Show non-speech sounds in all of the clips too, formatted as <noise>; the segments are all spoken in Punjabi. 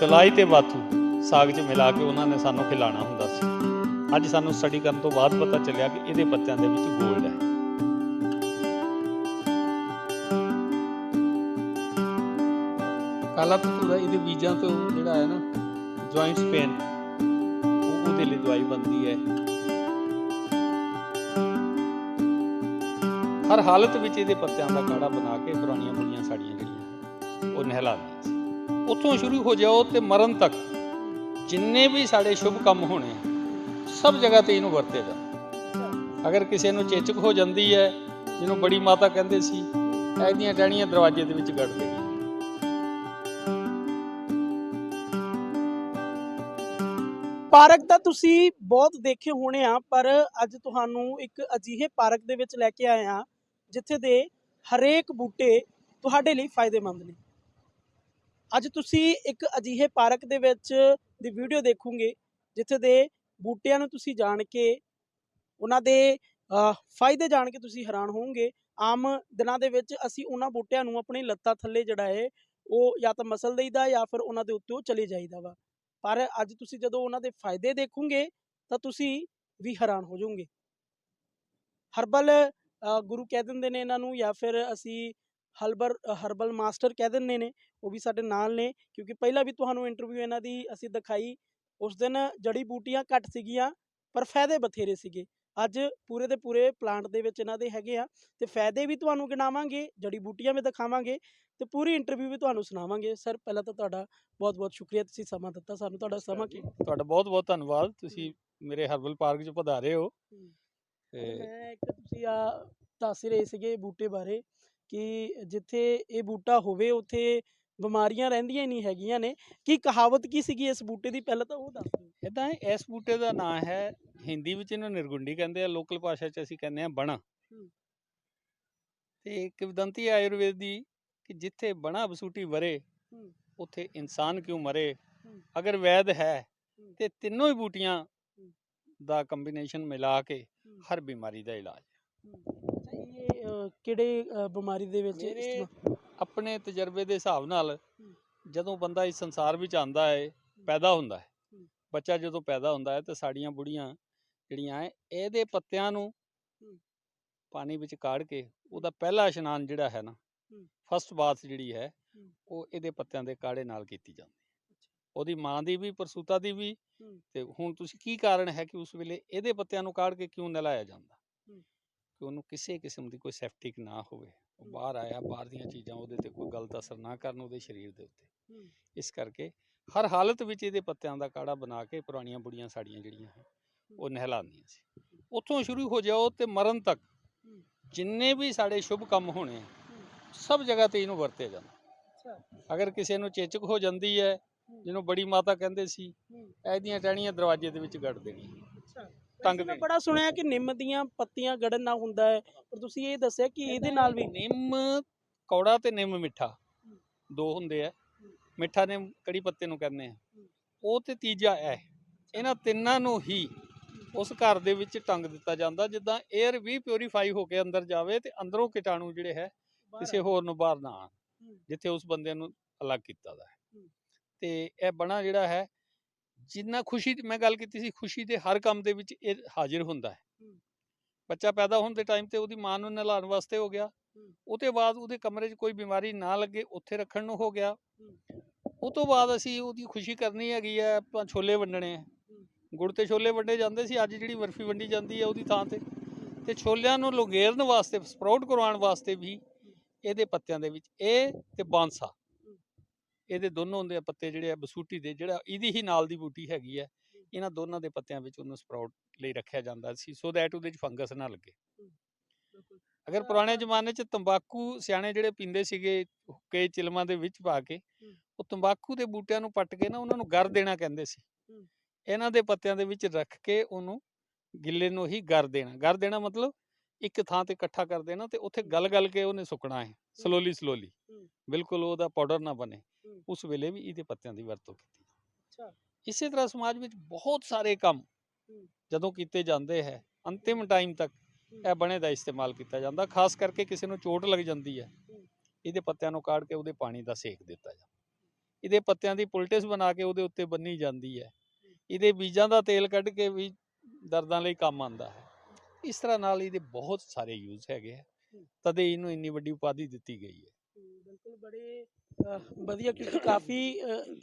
ਚੁਲਾਈ ਤੇ ਬਾਥੂ ਸਾਗ 'ਚ ਮਿਲਾ ਕੇ ਉਹਨਾਂ ਨੇ ਸਾਨੂੰ ਖਿਲਾਣਾ ਹੁੰਦਾ ਸੀ। ਅੱਜ ਸਾਨੂੰ ਸਟੱਡੀ ਕਰਨ ਤੋਂ ਬਾਅਦ ਪਤਾ ਚੱਲਿਆ ਕਿ ਇਹਦੇ ਪੱਤਿਆਂ ਦੇ ਵਿੱਚ ਗੋਲਡ ਹੈ। ਕਾਲਾ ਧਤੂਰਾ ਇਹਦੇ ਬੀਜਾਂ ਤੋਂ ਜਿਹੜਾ ਹੈ ਨਾ ਜੁਆਇੰਟਸ ਪੇਨ ਉਹ ਉਹਦੇ ਲਈ ਦਵਾਈ ਬਣਦੀ ਹੈ। ਹਰ ਹਾਲਤ ਵਿੱਚ ਇਹਦੇ ਪੱਤਿਆਂ ਦਾ ਕਾੜਾ ਬਣਾ ਕੇ ਪੁਰਾਣੀਆਂ ਬੁੜੀਆਂ ਸਾੜੀਆਂ ਜਿਹੜੀਆਂ ਉਹ ਨਹਿਲਾਉਂਦੀਆਂ ਸੀ ਉੱਥੋਂ ਸ਼ੁਰੂ ਹੋ ਜਾਓ ਤੇ ਮਰਨ ਤੱਕ ਜਿੰਨੇ ਵੀ ਸਾਡੇ ਸ਼ੁਭ ਕੰਮ ਹੋਣੇ ਸਭ ਜਗ੍ਹਾ ਤੇ ਇਹਨੂੰ ਵਰਤੇ ਜਾਂਦਾ ਅਗਰ ਕਿਸੇ ਨੂੰ ਚੇਚਕ ਹੋ ਜਾਂਦੀ ਹੈ, ਜਿਹਨੂੰ ਬੜੀ ਮਾਤਾ ਕਹਿੰਦੇ ਸੀ ਇਹਦੀਆਂ ਟਹਿਣੀਆਂ ਦਰਵਾਜ਼ੇ ਦੇ ਵਿੱਚ ਗੱਡ ਦੇਣੀਆਂ। ਪਾਰਕ ਤਾਂ ਤੁਸੀਂ ਬਹੁਤ ਦੇਖੇ ਹੋਣੇ ਆ, ਪਰ ਅੱਜ ਤੁਹਾਨੂੰ ਇੱਕ ਅਜਿਹੇ ਪਾਰਕ ਦੇ ਵਿੱਚ ਲੈ ਕੇ ਆਏ ਆ, ਜਿੱਥੇ ਦੇ ਹਰੇਕ ਬੂਟੇ ਤੁਹਾਡੇ ਲਈ ਫਾਇਦੇਮੰਦ ਨੇ। ਅੱਜ ਤੁਸੀਂ ਇੱਕ ਅਜਿਹੇ ਪਾਰਕ ਦੇ ਵਿੱਚ ਦੀ ਵੀਡੀਓ ਦੇਖੋਗੇ, ਜਿੱਥੇ ਦੇ ਬੂਟਿਆਂ ਨੂੰ ਤੁਸੀਂ ਜਾਣ ਕੇ, ਉਹਨਾਂ ਦੇ ਫਾਇਦੇ ਜਾਣ ਕੇ ਤੁਸੀਂ ਹੈਰਾਨ ਹੋਵੋਗੇ। ਆਮ ਦਿਨਾਂ ਦੇ ਵਿੱਚ ਅਸੀਂ ਉਹਨਾਂ ਬੂਟਿਆਂ ਨੂੰ ਆਪਣੀ ਲੱਤਾਂ ਥੱਲੇ ਜਿਹੜਾ ਹੈ, ਉਹ ਜਾਂ ਤਾਂ ਮਸਲ ਦੇਈਦਾ ਜਾਂ ਫਿਰ ਉਹਨਾਂ ਦੇ ਉੱਤੇ ਉਹ ਚਲੇ ਜਾਈਦਾ ਵਾ। ਪਰ ਅੱਜ ਤੁਸੀਂ ਜਦੋਂ ਉਹਨਾਂ ਦੇ ਫਾਇਦੇ ਦੇਖੋਗੇ, ਤਾਂ ਤੁਸੀਂ ਵੀ ਹੈਰਾਨ ਹੋ ਜਾਓਗੇ। ਹਰਬਲ ਗੁਰੂ ਕਹਿ ਦਿੰਦੇ ਨੇ ਇਹਨਾਂ ਨੂੰ ਜਾਂ ਫਿਰ ਅਸੀਂ ਹਲਬਰ ਹਰਬਲ ਮਾਸਟਰ ਕਹਿ ਦਿੰਦੇ ਨੇ ਉਹ ਵੀ ਸਾਡੇ ਨਾਲ ਨੇ ਕਿਉਂਕਿ ਪਹਿਲਾਂ ਵੀ ਤੁਹਾਨੂੰ ਇੰਟਰਵਿਊ ਇਹਨਾਂ ਦੀ ਅਸੀਂ ਦਿਖਾਈ ਉਸ ਦਿਨ ਜੜੀ ਬੂਟੀਆਂ ਘੱਟ ਸੀਗੀਆਂ ਪਰ ਫਾਇਦੇ ਬਥੇਰੇ ਸੀਗੇ। ਅੱਜ ਪੂਰੇ ਦੇ ਪੂਰੇ ਪਲਾਂਟ ਦੇ ਵਿੱਚ ਇਹਨਾਂ ਦੇ ਹੈਗੇ ਆ ਤੇ ਫਾਇਦੇ ਵੀ ਤੁਹਾਨੂੰ ਗਿਣਾਵਾਂਗੇ ਜੜੀ ਬੂਟੀਆਂ ਵੀ ਦਿਖਾਵਾਂਗੇ ਤੇ ਪੂਰੀ ਇੰਟਰਵਿਊ ਵੀ ਤੁਹਾਨੂੰ ਸੁਣਾਵਾਂਗੇ। ਸਰ ਪਹਿਲਾਂ ਤਾਂ ਤੁਹਾਡਾ ਬਹੁਤ ਬਹੁਤ ਸ਼ੁਕਰੀਆ ਤੁਸੀਂ ਸਮਾਂ ਦਿੱਤਾ ਸਾਨੂੰ ਤੁਹਾਡਾ ਸਮਾਂ ਕੀ? ਤੁਹਾਡਾ ਬਹੁਤ ਬਹੁਤ ਧੰਨਵਾਦ ਤੁਸੀਂ ਮੇਰੇ ਹਰਬਲ ਪਾਰਕ 'ਚ ਪਧਾਰੇ ਹੋ। ਤੇ ਮੈਂ ਇੱਕ ਤੁਸੀਂ ਆ ਦੱਸ ਰਹੇ ਸੀਗੇ ਬੂਟੇ ਬਾਰੇ ਕਿ ਜਿੱਥੇ ਇਹ ਬੂਟਾ ਹੋਵੇ ਉੱਥੇ ਬਿਮਾਰੀਆਂ ਰਹਿੰਦੀਆਂ ਹੀ ਨਹੀਂ ਹੈਗੀਆਂ ਨੇ ਕੀ ਕਹਾਵਤ ਕੀ ਸੀਗੀ ਇਸ ਬੂਟੇ ਦੀ ਪਹਿਲਾਂ ਤਾਂ ਉਹ ਦੱਸ ਦਿਓ ਇਦਾਂ ਇਸ ਬੂਟੇ ਦਾ ਨਾਮ ਹੈ ਹਿੰਦੀ ਵਿੱਚ ਇਹਨੂੰ ਨਿਰਗੁੰਡੀ ਕਹਿੰਦੇ ਆ ਲੋਕਲ ਭਾਸ਼ਾ 'ਚ ਅਸੀਂ ਕਹਿੰਦੇ ਆ ਬਣਾ ਤੇ ਕਿਵਦੰਤੀ ਆਯੁਰਵੇਦ ਦੀ ਕਿ ਜਿੱਥੇ ਬਣਾ ਬਸੂਟੀ ਵਰੇ। ਉੱਥੇ ਇਨਸਾਨ ਕਿਉਂ ਮਰੇ। ਅਗਰ ਵੈਦ ਹੈ। ਤੇ ਤਿੰਨੋਂ ਹੀ ਬੂਟੀਆਂ। ਦਾ ਕੰਬੀਨੇਸ਼ਨ ਮਿਲਾ ਕੇ। ਹਰ ਬਿਮਾਰੀ ਦਾ ਇਲਾਜ ਹੈ। ਇਹ ਕਿਹੜੇ ਬਿਮਾਰੀ ਦੇ ਵਿੱਚ ਆਪਣੇ ਤਜਰਬੇ ਦੇ ਹਿਸਾਬ ਨਾਲ। ਜਦੋਂ ਬੰਦਾ ਇਸ ਸੰਸਾਰ ਵਿੱਚ ਆਂਦਾ ਹੈ ਪੈਦਾ ਹੁੰਦਾ ਹੈ। ਬੱਚਾ ਜਦੋਂ ਪੈਦਾ ਹੁੰਦਾ ਹੈ ਤੇ ਸਾਡੀਆਂ ਬੁੜੀਆਂ ਜਿਹੜੀਆਂ ਹੈ ਇਹਦੇ ਪੱਤਿਆਂ ਨੂੰ। ਪਾਣੀ ਵਿੱਚ ਕਾੜ ਕੇ ਉਹਦਾ ਪਹਿਲਾ ਇਸ਼ਨਾਨ ਜਿਹੜਾ ਹੈ ਨਾ। ਫਸਟ ਬਾਥ ਜਿਹੜੀ ਹੈ। ਉਹ ਇਹਦੇ ਪੱਤਿਆਂ ਦੇ ਕਾੜੇ ਨਾਲ ਕੀਤੀ ਜਾਂਦੀ ਹੈ ਉਹਦੀ ਮਾਂ ਦੀ ਵੀ ਪ੍ਰਸੂਤਾ ਦੀ ਵੀ। ਤੇ ਹੁਣ ਤੁਸੀਂ ਕੀ ਕਾਰਨ ਹੈ ਕਿ ਉਸ ਵੇਲੇ ਇਹਦੇ ਪੱਤਿਆਂ ਨੂੰ ਕਾੜ ਕੇ ਕਿਉਂ ਨਲਾਇਆ ਜਾਂਦਾ। ਕਿ ਉਹਨੂੰ ਕਿਸੇ ਕਿਸਮ ਦੀ ਕੋਈ ਸੈਫਟਿਕ ਨਾ ਹੋਵੇ ਉਹ। ਬਾਹਰ ਆਇਆ ਬਾਹਰ ਦੀਆਂ ਚੀਜ਼ਾਂ ਉਹਦੇ ਤੇ ਕੋਈ ਗਲਤ ਅਸਰ ਨਾ ਕਰਨ ਉਹਦੇ ਸਰੀਰ ਦੇ ਉੱਤੇ। ਇਸ ਕਰਕੇ ਹਰ ਹਾਲਤ ਵਿੱਚ ਇਹਦੇ ਪੱਤਿਆਂ ਦਾ ਕਾੜਾ ਬਣਾ ਕੇ ਪੁਰਾਣੀਆਂ ਬੁੜੀਆਂ ਸਾੜੀਆਂ ਜਿਹੜੀਆਂ ਹੈ ਉਹ ਨਹਿਲਾਉਂਦੀਆਂ ਸੀ ਉੱਥੋਂ ਸ਼ੁਰੂ ਹੋ ਜਾਓ ਤੇ ਮਰਨ ਤੱਕ। ਜਿੰਨੇ ਵੀ ਸਾਡੇ ਸ਼ੁਭ ਕੰਮ ਹੋਣੇ ਆ, ਸਭ ਜਗ੍ਹਾ ਤੇ ਇਹਨੂੰ ਵਰਤਿਆ ਜਾਂਦਾ ਅਗਰ ਕਿਸੇ ਨੂੰ ਚੇਚਕ ਹੋ ਜਾਂਦੀ ਹੈ ਜਿਹਨੂੰ ਬੜੀ ਮਾਤਾ ਕਹਿੰਦੇ ਸੀ। ਇਹਦੀਆਂ ਟਹਿਣੀਆਂ ਦਰਵਾਜ਼ੇ ਦੇ ਵਿੱਚ ਗੱਡ ਅੱਛਾ ਟੰਗ ਮੈਂ ਦੇਣੀ। ਬੜਾ ਸੁਣਿਆ ਕਿ ਨਿੰਮ ਦੀਆਂ ਪੱਤੀਆਂ ਗੜਨ ਨਾਲ ਹੁੰਦਾ ਹੈ ਪਰ ਤੁਸੀਂ ਇਹ ਦੱਸਿਆ ਕਿ ਇਹਦੇ ਨਾਲ ਵੀ ਨਿੰਮ ਕੌੜਾ ਤੇ ਨਿੰਮ ਮਿੱਠਾ ਦੋ ਹੁੰਦੇ ਆ ਮਿੱਠਾ ਨਿੰਮ ਕੜੀ ਪੱਤੇ ਨੂੰ ਕਹਿੰਦੇ ਆ ਉਹ ਤੇ ਤੀਜਾ ਹੈ ਇਹਨਾਂ ਤਿੰਨਾਂ ਨੂੰ ਹੀ ਉਸ ਘਰ ਦੇ ਵਿੱਚ ਟੰਗ ਦਿੱਤਾ ਜਾਂਦਾ ਜਿੱਦਾਂ 에ਅਰ ਵੀ ਪਿਉਰੀਫਾਈ ਹੋ ਕੇ ਅੰਦਰ ਜਾਵੇ ਤੇ ਅੰਦਰੋਂ ਕੀਟਾਣੂ ਜਿਹੜੇ ਹੈ ਕਿਸੇ ਹੋਰ ਨੂੰ ਬਾਹਰ ਨਾ ਆਉਣ ਹੂੰ। ਜਿੱਥੇ ਉਸ ਬੰਦੇ ਨੂੰ ਅਲੱਗ ਕੀਤਾ ਦਾ। ਤੇ ਇਹ ਬਣਾ ਜਿਹੜਾ ਹੈ ਜਿੰਨਾ ਖੁਸ਼ੀ ਮੈਂ ਗੱਲ ਕੀਤੀ ਸੀ ਖੁਸ਼ੀ ਦੇ ਹਰ ਕੰਮ ਦੇ ਵਿੱਚ ਇਹ ਹਾਜ਼ਰ ਹੁੰਦਾ ਹੈ। ਬੱਚਾ ਪੈਦਾ ਹੋਣ ਦੇ ਟਾਈਮ ਤੇ ਉਹਦੀ ਮਾਂ ਨੂੰ ਨਹਿਲਾਉਣ ਵਾਸਤੇ ਹੋ ਗਿਆ। ਉਹਦੇ ਬਾਅਦ ਉਹਦੇ ਕਮਰੇ 'ਚ ਕੋਈ ਬਿਮਾਰੀ ਨਾ ਲੱਗੇ ਉੱਥੇ ਰੱਖਣ ਨੂੰ ਹੋ ਗਿਆ। ਉਹ ਤੋਂ ਬਾਅਦ ਅਸੀਂ ਉਹਦੀ ਖੁਸ਼ੀ ਕਰਨੀ ਹੈਗੀ ਹੈ ਆਪਾਂ ਛੋਲੇ ਵੰਡਣੇ ਆ ਗੁੜ ਤੇ ਛੋਲੇ ਵੰਡੇ ਜਾਂਦੇ ਸੀ ਅੱਜ ਜਿਹੜੀ ਬਰਫੀ ਵੰਡੀ ਜਾਂਦੀ ਹੈ ਉਹਦੀ ਥਾਂ ਤੇ। ਤੇ ਛੋਲਿਆਂ ਨੂੰ ਲੁਗੇਰਨ ਵਾਸਤੇ ਸਪਰਾਊਟ ਕਰਵਾਉਣ ਵਾਸਤੇ ਵੀ ਇਹਦੇ ਪੱਤਿਆਂ ਦੇ ਵਿੱਚ ਇਹ ਤੇ ਬਾਂਸਾ। ਇਹਦੇ ਦੋਨੋਂ ਆ ਪੱਤੇ ਜਿਹੜੇ ਆ ਬਸੂਟੀ ਦੇ ਜਿਹੜਾ ਇਹਦੀ ਹੀ ਨਾਲ ਦੀ ਬੂਟੀ ਹੈਗੀ ਹੈ ਇਹਨਾਂ ਦੋਨਾਂ ਦੇ ਪੱਤਿਆਂ ਵਿੱਚ ਉਹਨੂੰ ਸਪਰਾਊਟ ਲਈ ਰੱਖਿਆ ਜਾਂਦਾ ਸੀ ਸੋ ਦੈਟ ਉਹਦੇ 'ਚ ਫੰਗਸ ਨਾ ਲੱਗੇ। ਅਗਰ ਪੁਰਾਣੇ ਜ਼ਮਾਨੇ 'ਚ ਤੰਬਾਕੂ ਸਿਆਣੇ ਜਿਹੜੇ ਪੀਂਦੇ ਸੀਗੇ ਹੁੱਕੇ ਚਿਲਮਾਂ ਦੇ ਵਿੱਚ ਪਾ ਕੇ। ਉਹ ਤੰਬਾਕੂ ਦੇ ਬੂਟਿਆਂ ਨੂੰ ਪੱਟ ਕੇ ਨਾ ਉਹਨਾਂ ਨੂੰ ਗਰ ਦੇਣਾ ਕਹਿੰਦੇ ਸੀ। ਇਹਨਾਂ ਦੇ ਪੱਤਿਆਂ ਦੇ ਵਿੱਚ ਰੱਖ ਕੇ ਉਹਨੂੰ ਗਿੱਲੇ ਨੂੰ ਹੀ ਗਰ ਦੇਣਾ ਗਰ ਦੇਣਾ ਮਤਲਬ ਇੱਕ ਥਾਂ ਤੇ ਇਕੱਠਾ ਕਰ ਦੇਣਾ ਤੇ ਉੱਥੇ ਗਲ ਗਲ ਕੇ ਉਹਨੇ ਸੁੱਕਣਾ ਹੈ ਸਲੋਲੀ ਸਲੋਲੀ। ਬਿਲਕੁਲ ਉਹਦਾ ਪਾਊਡਰ ਨਾ ਬਣੇ। ਉਸ ਵੇਲੇ ਵੀ ਇਹਦੇ ਪੱਤਿਆਂ ਦੀ ਵਰਤੋਂ ਕੀਤੀ। ਅੱਛਾ। ਇਸੇ ਤਰ੍ਹਾਂ ਸਮਾਜ ਵਿੱਚ ਬਹੁਤ ਸਾਰੇ ਕੰਮ। ਜਦੋਂ ਕੀਤੇ ਜਾਂਦੇ ਹੈ ਅੰਤਿਮ ਟਾਈਮ ਤੱਕ ਇਹ ਬਣੇ ਦਾ ਇਸਤੇਮਾਲ ਕੀਤਾ ਜਾਂਦਾ ਖਾਸ ਕਰਕੇ ਕਿਸੇ ਨੂੰ ਚੋਟ ਲੱਗ ਜਾਂਦੀ ਹੂੰ। ਇਹਦੇ ਪੱਤਿਆਂ ਨੂੰ ਕਾੜ ਕੇ ਉਹਦੇ ਪਾਣੀ ਦਾ ਸੇਕ ਦਿੱਤਾ ਜਾਂਦਾ। ਇਹਦੇ ਪੱਤਿਆਂ ਦੀ ਪੁਲਟਿਸ ਬਣਾ ਕੇ ਉਹਦੇ ਉੱਤੇ ਬੰਨੀ ਜਾਂਦੀ ਹੈ। ਇਹਦੇ ਬੀਜਾਂ ਦਾ ਤੇਲ ਕੱਢ ਕੇ ਵੀ ਦਰਦਾਂ ਲਈ ਕੰਮ ਆਉਂਦਾ ਹੈ। ਇਸ ਤਰ੍ਹਾਂ ਨਾਲ ਇਹਦੇ ਬਹੁਤ ਸਾਰੇ ਯੂਜ਼ ਹੈਗੇ ਆ ਤਦੇ ਇਹਨੂੰ ਇੰਨੀ ਵੱਡੀ ਉਪਾਧੀ ਦਿੱਤੀ ਗਈ ਹੈ। ਬਿਲਕੁਲ ਬੜੇ ਵਧੀਆ ਕਿਉਂਕਿ ਕਾਫੀ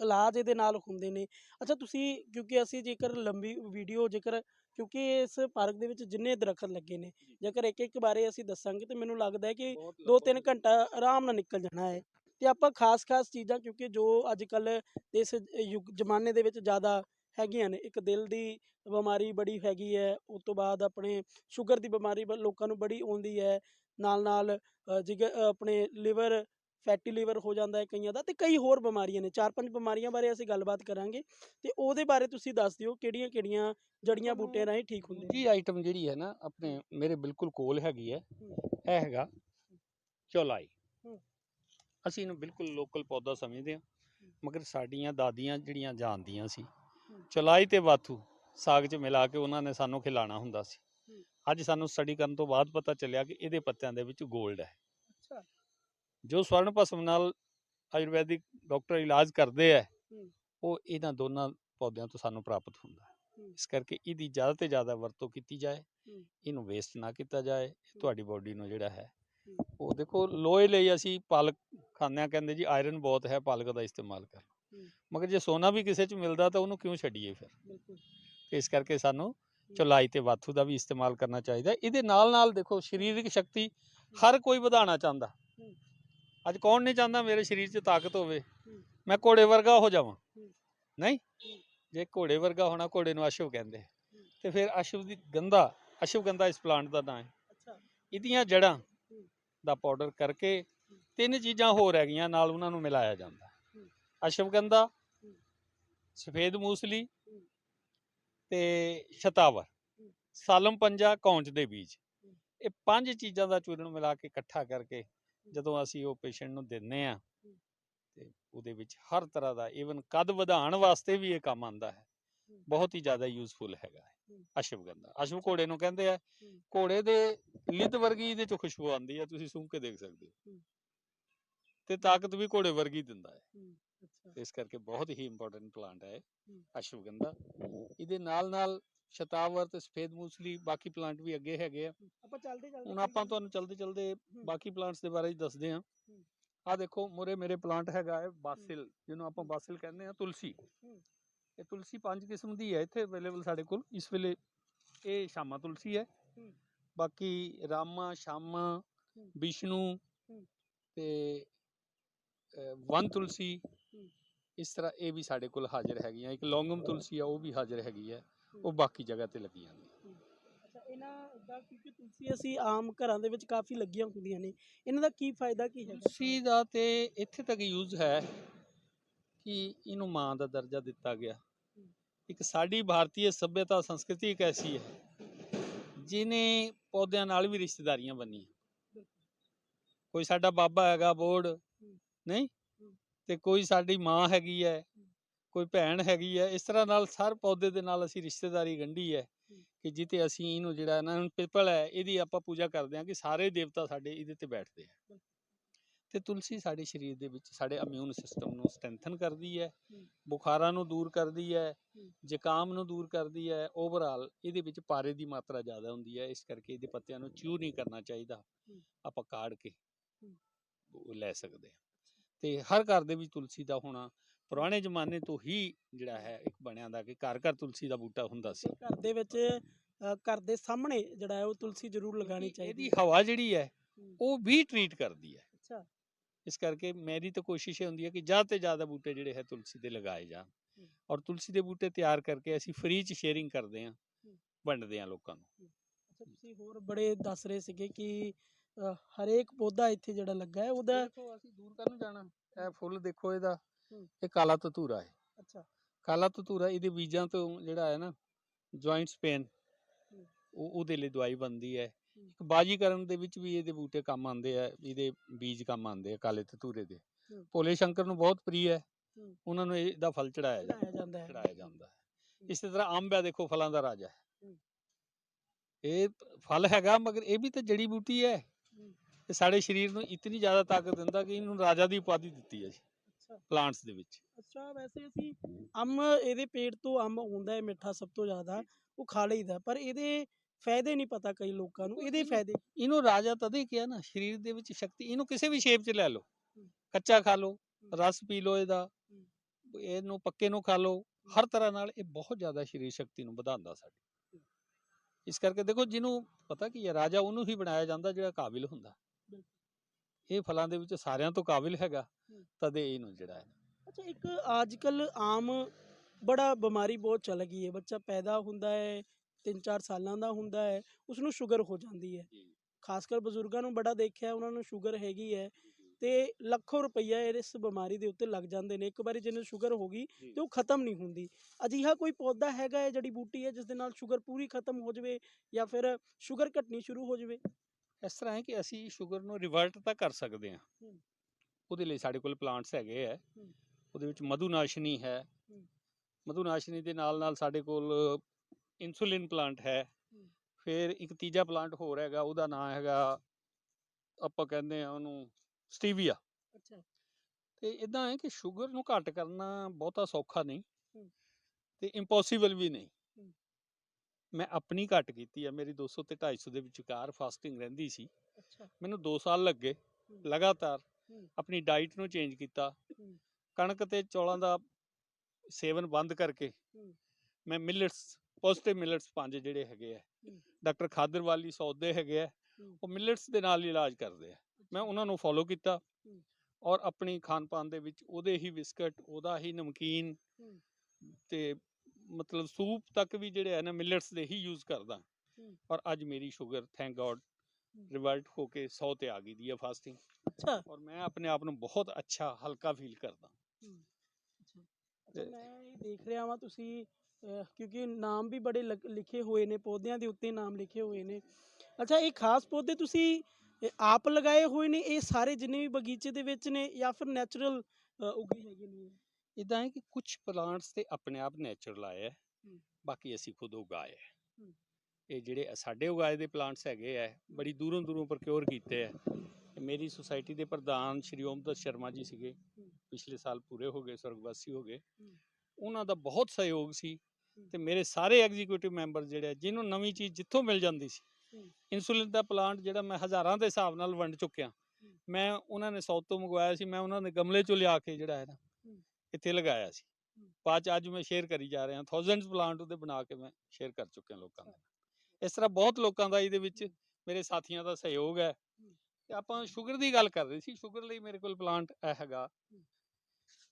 ਇਲਾਜ ਇਹਦੇ ਨਾਲ ਹੁੰਦੇ ਨੇ। ਅੱਛਾ ਤੁਸੀਂ ਕਿਉਂਕਿ ਅਸੀਂ ਜੇਕਰ ਲੰਬੀ ਵੀਡੀਓ ਜੇਕਰ ਕਿਉਂਕਿ ਇਸ ਪਾਰਕ ਦੇ ਵਿੱਚ ਜਿੰਨੇ ਦਰਖਤ ਲੱਗੇ ਨੇ ਜੇਕਰ ਇੱਕ ਇੱਕ ਬਾਰੇ ਅਸੀਂ ਦੱਸਾਂਗੇ ਤੇ ਮੈਨੂੰ ਲੱਗਦਾ ਹੈ ਕਿ ਦੋ ਤਿੰਨ ਘੰਟਾ ਆਰਾਮ ਨਾਲ ਨਿਕਲ ਜਾਣਾ ਹੈ। ਤੇ ਆਪਾਂ ਖਾਸ-ਖਾਸ ਚੀਜ਼ਾਂ ਕਿਉਂਕਿ ਜੋ ਅੱਜ ਕੱਲ ਇਸ ਯੁੱਗ ਜ਼ਮਾਨੇ ਦੇ ਵਿੱਚ ਜ਼ਿਆਦਾ ਹੈਗੀਆਂ ਨੇ ਇੱਕ ਦਿਲ ਦੀ ਬਿਮਾਰੀ ਬੜੀ ਹੈਗੀ ਹੈ ਉਸ ਤੋਂ ਬਾਅਦ ਆਪਣੇ ਸ਼ੂਗਰ ਦੀ ਬਿਮਾਰੀ ਲੋਕਾਂ ਨੂੰ ਬੜੀ ਆਉਂਦੀ ਹੈ। ਨਾਲ ਨਾਲ ਅ, ਆਪਣੇ ਲਿਵਰ ਫੈਟੀ ਲਿਵਰ ਹੋ ਜਾਂਦਾ ਹੈ ਕਈਆਂ ਦਾ ਤੇ ਕਈ ਹੋਰ ਬਿਮਾਰੀਆਂ ਨੇ। ਚਾਰ ਪੰਜ ਬਿਮਾਰੀਆਂ ਬਾਰੇ ਅਸੀਂ ਗੱਲਬਾਤ ਕਰਾਂਗੇ ਤੇ ਉਹਦੇ ਬਾਰੇ ਤੁਸੀਂ ਦੱਸ ਦਿਓ ਕਿਹੜੀਆਂ ਕਿਹੜੀਆਂ ਜੜੀਆਂ ਬੂਟਿਆਂ ਰਾਹੀਂ ਠੀਕ ਹੁੰਦੇ ਨੇ। ਦੂਜੀ ਆਈਟਮ ਜਿਹੜੀ ਹੈ ਨਾ ਆਪਣੇ ਮੇਰੇ ਬਿਲਕੁਲ ਕੋਲ ਹੈਗੀ ਹੈ। ਇਹ ਹੈਗਾ ਚੌਲਾਈ। ਅਸੀਂ ਇਹਨੂੰ ਬਿਲਕੁਲ ਲੋਕਲ ਪੌਦਾ ਸਮਝਦੇ ਹਾਂ ਮਗਰ ਸਾਡੀਆਂ ਦਾਦੀਆਂ ਜਿਹੜੀਆਂ ਜਾਣਦੀਆਂ ਸੀ ਚੌਲਾਈ ਤੇ ਬਾਥੂ ਸਾਗ 'ਚ ਮਿਲਾ ਕੇ ਉਹਨਾਂ ਨੇ ਸਾਨੂੰ ਖਿਲਾਣਾ ਹੁੰਦਾ ਸੀ। ਅੱਜ ਸਾਨੂੰ ਸਟੱਡੀ ਕਰਨ ਤੋਂ ਬਾਅਦ ਪਤਾ ਚੱਲਿਆ ਕਿ ਇਹਦੇ ਪੱਤਿਆਂ ਦੇ ਵਿੱਚ 골ਡ ਹੈ ਅੱਛਾ ਜੋ ਸਵਰਨ ਭਸਮ ਨਾਲ ਆਯੁਰਵੈਦਿਕ ਡਾਕਟਰ ਇਲਾਜ ਕਰਦੇ ਆ। ਉਹ ਇਹਨਾਂ ਦੋਨਾਂ ਪੌਦਿਆਂ ਤੋਂ ਸਾਨੂੰ ਪ੍ਰਾਪਤ ਹੁੰਦਾ ਹੈ। ਇਸ ਕਰਕੇ ਇਹਦੀ ਜ਼ਿਆਦਾ ਤੋਂ ਜ਼ਿਆਦਾ ਵਰਤੋਂ ਕੀਤੀ ਜਾਏ। ਇਹਨੂੰ ਵੇਸਟ ਨਾ ਕੀਤਾ ਜਾਏ ਤੁਹਾਡੀ ਬੋਡੀ ਨੂੰ ਜਿਹੜਾ ਹੈ। ਉਹ ਦੇਖੋ ਲੋਹੇ ਲਈ ਅਸੀਂ ਪਾਲਕ ਖਾਂਦੇ ਹਾਂ ਕਹਿੰਦੇ ਜੀ ਆਇਰਨ ਬਹੁਤ ਹੈ ਪਾਲਕ ਦਾ ਇਸਤੇਮਾਲ ਕਰ। ਮਗਰ ਜੇ ਸੋਨਾ ਵੀ ਕਿਸੇ 'ਚ ਮਿਲਦਾ ਤਾਂ ਉਹਨੂੰ ਕਿਉਂ ਛੱਡੀਏ ਫਿਰ ਇਸ ਕਰਕੇ ਸਾਨੂੰ ਚੌਲਾਈ ਤੇ ਵਾਥੂ ਦਾ ਵੀ ਇਸਤੇਮਾਲ ਕਰਨਾ ਚਾਹੀਦਾ। ਇਹਦੇ ਨਾਲ ਨਾਲ ਦੇਖੋ ਸਰੀਰਕ ਸ਼ਕਤੀ ਹਰ ਕੋਈ ਵਧਾਉਣਾ ਚਾਹੁੰਦਾ। ਅੱਜ ਕੌਣ ਨਹੀਂ ਚਾਹੁੰਦਾ ਮੇਰੇ ਸਰੀਰ 'ਚ ਤਾਕਤ ਹੋਵੇ। ਮੈਂ ਘੋੜੇ ਵਰਗਾ ਹੋ ਜਾਵਾਂ। ਨਹੀਂ। ਜੇ ਘੋੜੇ ਵਰਗਾ ਹੋਣਾ ਘੋੜੇ ਨੂੰ ਅਸ਼ਵ ਕਹਿੰਦੇ ਤੇ ਫਿਰ ਅਸ਼ਵ ਦੀ ਗੰਧਾ ਅਸ਼ਵ ਗੰਧਾ ਇਸ ਪਲਾਂਟ ਦਾ ਨਾਂ ਹੈ ਇਹਦੀਆਂ ਜੜਾਂ ਦਾ ਪਾਊਡਰ ਕਰਕੇ ਤਿੰਨ ਚੀਜ਼ਾਂ ਹੋਰ ਹੈਗੀਆਂ ਨਾਲ ਉਹਨਾਂ ਨੂੰ ਮਿਲਾਇਆ ਜਾਂਦਾ। ਅਸ਼ਵਗੰਧਾ। ਸਫੇਦ ਮੂਸਲੀ। ਤੇ ਸ਼ਤਾਵਰ। ਸਾਲਮ ਪੰਜਾ ਕੌਂਚ ਦੇ ਬੀਜ। ਇਹ ਪੰਜ ਚੀਜ਼ਾਂ ਦਾ ਚੂਰਨ ਮਿਲਾ ਕੇ ਇਕੱਠਾ ਕਰਕੇ ਜਦੋਂ ਅਸੀਂ ਉਹ ਪੇਸ਼ੈਂਟ ਨੂੰ ਦਿੰਨੇ ਆ ਤੇ ਉਹਦੇ ਵਿੱਚ ਹਰ ਤਰ੍ਹਾਂ ਦਾ ਈਵਨ ਕੱਦ ਵਧਾਉਣ ਵਾਸਤੇ ਵੀ ਇਹ ਕੰਮ ਆਂਦਾ ਹੈ। ਬਹੁਤ ਹੀ ਜ਼ਿਆਦਾ ਯੂਜ਼ਫੁਲ ਹੈਗਾ ਹੂੰ। ਅਸ਼ਵਗੰਧਾ ਅਸ਼ਵ ਘੋੜੇ ਨੂੰ ਕਹਿੰਦੇ ਆ। ਘੋੜੇ ਦੇ ਲਿੱਦ ਵਰਗੀ ਇਹਦੇ ਚੋਂ ਖੁਸ਼ਬੂ ਆਉਂਦੀ ਹੈ ਤੁਸੀਂ ਸੁੰਘ ਕੇ ਦੇਖ ਸਕਦੇ ਹੂੰ। ਤੇ ਤਾਕਤ ਵੀ ਘੋੜੇ ਵਰਗੀ ਦਿੰਦਾ ਹੈ ਇਸ ਕਰਕੇ ਬਹੁਤ ਹੀ ਇੰਪੋਰਟੈਂਟ ਪਲਾਂਟ ਹੈ। ਅਸ਼ਵਗੰਧਾ ਇਹਦੇ ਨਾਲ ਨਾਲ ਸ਼ਤਾਵਰ ਤੇ ਸਫੇਦ ਮੂਸਲੀ ਬਾਕੀ ਪਲਾਂਟ ਵੀ ਅੱਗੇ ਹੈਗੇ ਆ ਆਪਾਂ ਚੱਲਦੇ ਚੱਲਦੇ ਹੁਣ ਆਪਾਂ ਤੁਹਾਨੂੰ ਚਲਦੇ ਚਲਦੇ ਬਾਕੀ ਪਲਾਂਟਸ ਦੇ ਬਾਰੇ ਦੱਸਦੇ ਹੂੰ। ਆ ਦੇਖੋ ਮੁਰੇ ਮੇਰੇ ਪਲਾਂਟ ਹੈਗਾ ਹੈ ਬਾਸਿਲ ਜਿਹਨੂੰ ਆਪਾਂ ਬਾਸਿਲ ਕਹਿੰਦੇ ਆ ਤੁਲਸੀ। ਇਹ ਤੁਲਸੀ ਪੰਜ ਕਿਸਮ ਦੀ ਹੈ ਇੱਥੇ ਅਵੇਲੇਬਲ ਸਾਡੇ ਕੋਲ ਇਸ ਵੇਲੇ ਇਹ ਸ਼ਾਮਾ ਤੁਲਸੀ ਹੈ। ਬਾਕੀ ਰਾਮਾ ਸ਼ਾਮਾ। ਵਿਸ਼ਨੂੰ। ਤੇ ਵਨ ਤੁਲਸੀ ਹੂੰ। ਇਸ ਤਰ੍ਹਾਂ ਇਹ ਵੀ ਸਾਡੇ ਕੋਲ ਹਾਜ਼ਰ ਹੈਗੀਆਂ ਇੱਕ ਲੌਂਗਮ ਤੁਲਸੀ ਆ ਉਹ ਵੀ ਹਾਜ਼ਰ ਹੈਗੀ ਹੈ ਉਹ ਹੂੰ। ਬਾਕੀ ਜਗ੍ਹਾ ਤੇ ਲੱਗੀਆਂ ਨੇ ਅੱਛਾ ਇਹਨਾਂ ਦਾ ਕਿਉਂਕਿ ਤੁਲਸੀ ਅਸੀਂ ਆਮ ਘਰਾਂ ਦੇ ਵਿੱਚ ਕਾਫੀ ਲੱਗੀਆਂ ਹੁੰਦੀਆਂ ਨੇ ਇਹਨਾਂ ਦਾ ਕੀ ਫਾਇਦਾ ਕੀ ਹੈਗਾ ਤੁਲਸੀ ਦਾ ਤੇ ਇੱਥੇ ਤੱਕ ਯੂਜ਼ ਹੈ ਕਿ ਇਹਨੂੰ ਮਾਂ ਦਾ ਦਰਜਾ ਦਿੱਤਾ ਗਿਆ ਇੱਕ ਸਾਡੀ ਭਾਰਤੀ ਸਭਿਅਤਾ ਸੰਸਕ੍ਰਿਤੀ ਇੱਕ ਐਸੀ ਹੈ ਜਿਨੇ ਪੌਦਿਆਂ ਨਾਲ ਵੀ ਰਿਸ਼ਤੇਦਾਰੀਆਂ ਬੰਨੀਆਂ ਕੋਈ ਸਾਡਾ ਬਾਬਾ ਹੈਗਾ ਬੋੜ ਨਹੀਂ? ਤੇ ਕੋਈ ਸਾਡੀ ਮਾਂ ਹੈਗੀ ਹੈ। ਕੋਈ ਭੈਣ ਹੈਗੀ ਹੈ ਇਸ ਤਰ੍ਹਾਂ ਨਾਲ ਸਰ ਪੌਦੇ ਦੇ ਨਾਲ ਅਸੀਂ ਰਿਸ਼ਤੇਦਾਰੀ ਗੰਢੀ ਹੈ। ਕਿ ਜਿੱਤੇ ਅਸੀਂ ਇਹਨੂੰ ਜਿਹੜਾ ਨਾ ਪਿਪਲ ਹੈ ਇਹਦੀ ਆਪਾਂ ਪੂਜਾ ਕਰਦੇ ਹਾਂ ਕਿ ਸਾਰੇ ਦੇਵਤਾ ਸਾਡੇ ਇਹਦੇ ਤੇ ਬੈਠਦੇ ਆ ਤੇ ਤੁਲਸੀ ਸਾਡੇ ਸਰੀਰ ਦੇ ਵਿੱਚ ਸਾਡੇ ਇਮਿਊਨ ਸਿਸਟਮ ਨੂੰ ਸਟਰੈਂਥਨ ਕਰਦੀ ਹੈ। ਬੁਖਾਰਾਂ ਨੂੰ ਦੂਰ ਕਰਦੀ ਹੈ। ਜ਼ੁਕਾਮ ਨੂੰ ਦੂਰ ਕਰਦੀ ਹੈ ਓਵਰਆਲ ਇਹਦੇ ਵਿੱਚ ਪਾਰੇ ਦੀ ਮਾਤਰਾ ਜ਼ਿਆਦਾ ਹੁੰਦੀ ਹੈ ਇਸ ਕਰਕੇ ਇਹਦੇ ਪੱਤਿਆਂ ਨੂੰ ਚਿਊ ਨਹੀਂ ਕਰਨਾ ਚਾਹੀਦਾ। ਆਪਾਂ ਕਾੜ ਕੇ ਲੈ ਸਕਦੇ ਹਾਂ ਤੇ ਹਰ ਘਰ ਦੇ ਵਿੱਚ ਤੁਲਸੀ ਦਾ ਹੋਣਾ ਪੁਰਾਣੇ ਜ਼ਮਾਨੇ ਤੋਂ ਹੀ ਜਿਹੜਾ ਹੈ ਇੱਕ ਬਣਿਆ ਦਾ ਕਿ ਘਰ ਘਰ ਤੁਲਸੀ ਦਾ ਬੂਟਾ ਹੁੰਦਾ ਸੀ। ਘਰ ਦੇ ਵਿੱਚ ਘਰ ਦੇ ਸਾਹਮਣੇ ਜਿਹੜਾ ਹੈ ਉਹ ਤੁਲਸੀ ਜ਼ਰੂਰ ਲਗਾਣੀ ਚਾਹੀਦੀ ਇਹਦੀ ਹਵਾ ਜਿਹੜੀ ਹੈ। ਉਹ ਵੀ ਟਰੀਟ ਕਰਦੀ ਹੈ। ਅੱਛਾ। ਇਸ ਕਰਕੇ ਮੇਰੀ ਤਾਂ ਕੋਸ਼ਿਸ਼ ਇਹ ਹੁੰਦੀ ਹੈ ਕਿ ਜ਼ਿਆਦਾ ਤੋਂ ਜ਼ਿਆਦਾ ਬੂਟੇ ਜਿਹੜੇ ਹੈ ਤੁਲਸੀ ਦੇ ਲਗਾਏ ਜਾਣ। ਔਰ ਤੁਲਸੀ ਦੇ ਬੂਟੇ ਤਿਆਰ ਕਰਕੇ ਅਸੀਂ ਫ੍ਰੀ ਚ ਸ਼ੇਅਰਿੰਗ ਕਰਦੇ ਹਾਂ ਹੂੰ। ਵੰਡਦੇ ਹਾਂ ਲੋਕਾਂ ਨੂੰ। ਅੱਛਾ ਤੁਸੀਂ ਹੋਰ ਬੜੇ ਦੱਸ ਰਹੇ ਸੀਗੇ ਕਿ ਹਰੇਕ ਪੌਦਾ ਇੱਥੇ ਜਿਹੜਾ ਲੱਗਾ ਹੈ ਉਹਦਾ ਦੇਖੋ ਅਸੀਂ ਦੂਰ ਕਰਨ ਜਾਣਾ ਇਹ ਫੁੱਲ ਦੇਖੋ ਇਹਦਾ। ਇਹ ਕਾਲਾ ਤਤੂਰਾ ਹੈ ਅੱਛਾ ਕਾਲਾ ਤਤੂਰਾ ਇਹਦੇ ਬੀਜਾਂ ਤੋਂ ਜਿਹੜਾ ਹੈ ਨਾ ਜੁਆਇੰਟਸ ਪੇਨ। ਉਹ ਉਹਦੇ ਲਈ ਦਵਾਈ ਬਣਦੀ ਹੈ। ਇੱਕ ਬਾਜੀਕਰਨ ਦੇ ਵਿੱਚ ਵੀ ਇਹਦੇ ਬੂਟੇ ਕੰਮ ਆਉਂਦੇ ਆ ਇਹਦੇ ਬੀਜ ਕੰਮ ਆਉਂਦੇ ਆ ਕਾਲੇ ਤਤੂਰੇ ਦੇ। ਭੋਲੇ ਸ਼ੰਕਰ ਨੂੰ ਬਹੁਤ ਪ੍ਰਿय ਹੈ। ਉਹਨਾਂ ਨੂੰ ਇਹਦਾ ਫਲ ਚੜਾਇਆ ਜਾਂਦਾ ਹੈ ਚੜਾਇਆ ਜਾਂਦਾ ਹੈ ਇਸੇ ਤਰ੍ਹਾਂ ਅੰਬ ਹੈ ਦੇਖੋ ਫਲਾਂ ਦਾ ਰਾਜਾ ਹੈ। ਇਹ ਫਲ ਹੈਗਾ ਮਗਰ ਇਹ ਵੀ ਤਾਂ ਜੜੀ ਬੂਟੀ ਹੂੰ। ਇਹ ਸਾਡੇ ਸਰੀਰ ਨੂੰ ਇਤਨੀ ਜ਼ਿਆਦਾ ਤਾਕਤ ਦਿੰਦਾ ਕਿ ਇਹਨੂੰ ਰਾਜਾ ਦੀ ਉਪਾਧੀ ਦਿੱਤੀ ਹੈ ਜੀ ਪਲਾਂਟਸ ਦੇ ਵਿੱਚ। ਅੱਛਾ ਵੈਸੇ ਅਸੀਂ ਅੰਬ ਇਹਦੇ ਪੇੜ ਤੋਂ ਅੰਬ ਆਉਂਦਾ ਹੈ ਮਿੱਠਾ ਸਭ ਤੋਂ ਜ਼ਿਆਦਾ ਉਹ ਖਾ ਲਈਦਾ ਪਰ ਇਹਦੇ ਫਾਇਦੇ ਨਹੀਂ ਪਤਾ ਕਈ ਲੋਕਾਂ ਨੂੰ ਇਹਦੇ ਫਾਇਦੇ ਇਹਨੂੰ ਰਾਜਾ ਤਦੇ ਕਿਹਾ ਨਾ ਸਰੀਰ ਦੇ ਵਿੱਚ ਸ਼ਕਤੀ ਇਹਨੂੰ ਕਿਸੇ ਵੀ ਸ਼ੇਪ 'ਚ ਲੈ ਲਓ। ਕੱਚਾ ਖਾ ਲਓ। ਰਸ ਪੀ ਲਓ ਇਹਦਾ। ਇਹਨੂੰ ਪੱਕੇ ਨੂੰ ਖਾ ਲਓ ਹਰ ਤਰ੍ਹਾਂ ਨਾਲ ਇਹ ਬਹੁਤ ਜ਼ਿਆਦਾ ਸਰੀਰ ਸ਼ਕਤੀ ਨੂੰ ਵਧਾਉਂਦਾ ਸਾਡੀ। ਇਸ ਕਰਕੇ ਦੇਖੋ ਜਿਹਨੂੰ ਪਤਾ ਕੀ ਹੈ ਰਾਜਾ ਉਹਨੂੰ ਹੀ ਬਣਾਇਆ ਜਾਂਦਾ ਜਿਹੜਾ ਕਾਬਿਲ ਹੁੰਦਾ। ਇਹ ਫਲਾਂ ਦੇ ਵਿੱਚ ਸਾਰਿਆਂ ਤੋਂ ਕਾਬਿਲ ਹੈਗਾ। ਤਦੇ ਇਹਨੂੰ ਜਿਹੜਾ ਹੈ। ਅੱਛਾ ਇੱਕ ਅੱਜ ਕੱਲ ਆਮ ਬੜਾ ਬਿਮਾਰੀ ਬਹੁਤ ਚੱਲ ਗਈ ਹੈ ਬੱਚਾ ਪੈਦਾ ਹੁੰਦਾ ਹੈ 3-4 ਸਾਲਾਂ ਦਾ ਹੁੰਦਾ ਹੈ ਉਸ ਨੂੰ ਸ਼ੂਗਰ ਹੋ ਜਾਂਦੀ ਹੈ। ਖਾਸ ਕਰ ਬਜ਼ੁਰਗਾਂ ਨੂੰ ਬੜਾ ਦੇਖਿਆ ਉਹਨਾਂ ਨੂੰ ਸ਼ੂਗਰ ਹੈਗੀ ਹੈ ਤੇ ਲੱਖੋਂ ਰੁਪਈਆ ਇਸ ਬਿਮਾਰੀ ਦੇ ਉੱਤੇ ਲੱਗ ਜਾਂਦੇ ਨੇ। ਇੱਕ ਵਾਰੀ ਜਿਹਨੂੰ ਸ਼ੂਗਰ ਹੋ ਗਈ ਤੇ ਉਹ ਖਤਮ ਨਹੀਂ ਹੁੰਦੀ। ਅਜਿਹਾ ਕੋਈ ਪੌਦਾ ਹੈਗਾ ਹੈ ਜੜੀ ਬੂਟੀ ਹੈ ਜਿਸ ਦੇ ਨਾਲ ਸ਼ੂਗਰ ਪੂਰੀ ਖਤਮ ਹੋ ਜਾਵੇ ਜਾਂ ਫਿਰ ਸ਼ੂਗਰ ਘਟਣੀ ਸ਼ੁਰੂ ਹੋ ਜਾਵੇ? ਇਸ ਤਰ੍ਹਾਂ ਹੈ ਕਿ ਅਸੀਂ ਸ਼ੂਗਰ ਨੂੰ ਰਿਵਰਟ ਤਾਂ ਕਰ ਸਕਦੇ ਹਾਂ। ਉਹਦੇ ਲਈ ਸਾਡੇ ਕੋਲ ਪਲਾਂਟਸ ਹੈਗੇ ਆ। ਉਹਦੇ ਵਿੱਚ ਮਧੂਨਾਸ਼ਨੀ ਹੈ। ਮਧੂਨਾਸ਼ਨੀ ਦੇ ਨਾਲ ਨਾਲ ਸਾਡੇ ਕੋਲ ਇਨਸੂਲਿਨ ਪਲਾਂਟ ਹੈ। ਫਿਰ ਇੱਕ ਤੀਜਾ ਪਲਾਂਟ ਹੋਰ ਹੈਗਾ ਉਹਦਾ ਨਾਮ ਹੈਗਾ ਆਪਾਂ ਕਹਿੰਦੇ ਆ ਉਹਨੂੰ ਸਟੀਵੀਆ ਅੱਛਾ ਤੇ ਇਦਾਂ ਹੈ ਕਿ ਸ਼ੂਗਰ ਨੂੰ ਘੱਟ ਕਰਨਾ ਬਹੁਤਾ ਸੌਖਾ ਨਹੀਂ। ਤੇ ਇੰਪੋਸੀਬਲ ਵੀ ਨਹੀਂ। ਮੈਂ ਆਪਣੀ ਘੱਟ ਕੀਤੀ ਆ ਮੇਰੀ 200 ਤੇ 250 ਦੇ ਵਿਚਕਾਰ ਫਾਸਟਿੰਗ ਰਹਿੰਦੀ ਸੀ ਅੱਛਾ ਮੈਨੂੰ 2 ਸਾਲ ਲੱਗੇ। ਲਗਾਤਾਰ। ਆਪਣੀ ਡਾਈਟ ਨੂੰ ਚੇਂਜ ਕੀਤਾ। ਕਣਕ ਤੇ ਚੌਲਾਂ ਦਾ ਸੇਵਨ ਬੰਦ ਕਰਕੇ। ਮੈਂ ਮਿਲਟਸ ਪੋਜ਼ਿਟਿਵ ਮਿਲਟਸ ਪੰਜ ਜਿਹੜੇ ਹੈਗੇ ਆ। ਡਾਕਟਰ ਖਾਦਰਵਾਲੀ ਸੌਦੇ ਹੈਗੇ ਆ। ਉਹ ਮਿਲਟਸ ਦੇ ਨਾਲ ਇਲਾਜ ਕਰਦੇ ਆ ਮੈਂ ਉਹਨਾਂ ਨੂੰ ਫੋਲੋ ਕੀਤਾ। ਔਰ ਆਪਣੀ ਖਾਣ ਪਾਨ ਦੇ ਵਿੱਚ ਉਹਦੇ ਹੀ ਬਿਸਕਟ ਉਹਦਾ ਹੀ ਨਮਕੀਨ। ਤੇ ਮਤਲਬ ਸੂਪ ਤੱਕ ਵੀ ਜਿਹੜੇ ਹੈ ਨਾ ਮਿਲਟਸ ਦੇ ਹੀ ਯੂਜ਼ ਕਰਦਾ। ਔਰ ਅੱਜ ਮੇਰੀ ਸ਼ੂਗਰ ਥੈਂਕ ਗੋਡ। ਰਿਵਰਟ ਹੋ ਕੇ 100 ਤੇ ਆ ਗਈ ਦੀ ਹੈ ਫਾਸਟਿੰਗ। ਅੱਛਾ। ਔਰ ਮੈਂ ਆਪਣੇ ਆਪ ਨੂੰ ਬਹੁਤ ਅੱਛਾ ਹਲਕਾ ਫੀਲ ਕਰਦਾ। ਮੈਂ ਇਹ ਦੇਖ ਰਿਹਾ ਤੁਸੀਂ ਕਿਉਂਕਿ ਨਾਮ ਵੀ ਬੜੇ ਲਿਖੇ ਹੋਏ ਨੇ ਪੌਦਿਆਂ ਦੇ ਉੱਤੇ ਨਾਮ ਲਿਖੇ ਹੋਏ ਨੇ। ਅੱਛਾ ਇਹ ਖਾਸ ਪੌਦੇ ਤੁਸੀਂ ਇਹ ਆਪ ਲਗਾਏ ਹੋਏ ਨੇ ਇਹ ਸਾਰੇ ਜਿੰਨੇ ਵੀ ਬਗੀਚੇ ਦੇ ਵਿੱਚ ਨੇ ਜਾਂ ਫਿਰ ਨੈਚੁਰਲ ਉੱਗੇ ਹੈਗੇ ਨੇ? ਇਦਾਂ ਹੈ ਕਿ ਕੁਝ ਪਲਾਂਟਸ ਤੇ ਆਪਣੇ ਆਪ ਨੇਚਰਲ ਹੂੰ। ਬਾਕੀ ਅਸੀਂ ਖੁਦ ਉਗਾਏ। ਇਹ ਜਿਹੜੇ ਸਾਡੇ ਉਗਾਏ ਦੇ ਪਲਾਂਟਸ ਹੈਗੇ ਆ ਬੜੀ ਦੂਰੋਂ ਦੂਰੋਂ ਪ੍ਰੋਕਿਉਰ ਕੀਤੇ ਆ ਮੇਰੀ ਸੁਸਾਇਟੀ ਦੇ ਪ੍ਰਧਾਨ ਸ਼੍ਰੀ ਓਮਦਤ ਸ਼ਰਮਾ ਜੀ ਸੀਗੇ। ਪਿਛਲੇ ਸਾਲ ਪੂਰੇ ਹੋ ਗਏ ਸਵਰਗਵਾਸੀ ਹੋ ਗਏ। ਉਹਨਾਂ ਦਾ ਬਹੁਤ ਸਹਿਯੋਗ ਸੀ। ਤੇ ਮੇਰੇ ਸਾਰੇ ਐਗਜ਼ੀਕਿਊਟਿਵ ਮੈਂਬਰ ਜਿਹੜੇ ਆ ਜਿਹਨੂੰ ਨਵੀਂ ਚੀਜ਼ ਜਿੱਥੋਂ ਮਿਲ ਜਾਂਦੀ ਸੀ। ਇਨਸੂਲਿਨ ਦਾ ਪਲਾਂਟ ਜਿਹੜਾ ਮੈਂ ਹਜ਼ਾਰਾਂ ਦੇ ਹਿਸਾਬ ਨਾਲ ਵੰਡ ਚੁੱਕਿਆ। ਮੈਂ ਉਹਨਾਂ ਨੇ ਸਾਊਥ ਤੋਂ ਮੰਗਵਾਇਆ ਸੀ ਮੈਂ ਉਹਨਾਂ ਦੇ ਗਮਲੇ ਚੋਂ ਲਿਆ ਕੇ ਜਿਹੜਾ ਹੈ ਨਾ ਇੱਥੇ ਲਗਾਇਆ ਸੀ। ਹੂੰ। ਬਾਅਦ 'ਚ ਅੱਜ ਮੈਂ ਸ਼ੇਅਰ ਕਰੀ ਜਾ ਰਿਹਾ ਥਾਊਜ਼ੈਂਡਸ ਪਲਾਂਟ ਉਹਦੇ ਬਣਾ ਕੇ ਮੈਂ ਸ਼ੇਅਰ ਕਰ ਚੁੱਕਿਆ ਲੋਕਾਂ ਨਾਲ। ਇਸ ਤਰ੍ਹਾਂ ਬਹੁਤ ਲੋਕਾਂ ਦਾ ਇਹਦੇ ਵਿੱਚ ਮੇਰੇ ਸਾਥੀਆਂ ਦਾ ਸਹਿਯੋਗ ਹੈ। ਤੇ ਆਪਾਂ ਸ਼ੂਗਰ ਦੀ ਗੱਲ ਕਰ ਰਹੇ ਸੀ ਸ਼ੂਗਰ ਲਈ ਮੇਰੇ ਕੋਲ ਪਲਾਂਟ ਹੈਗਾ।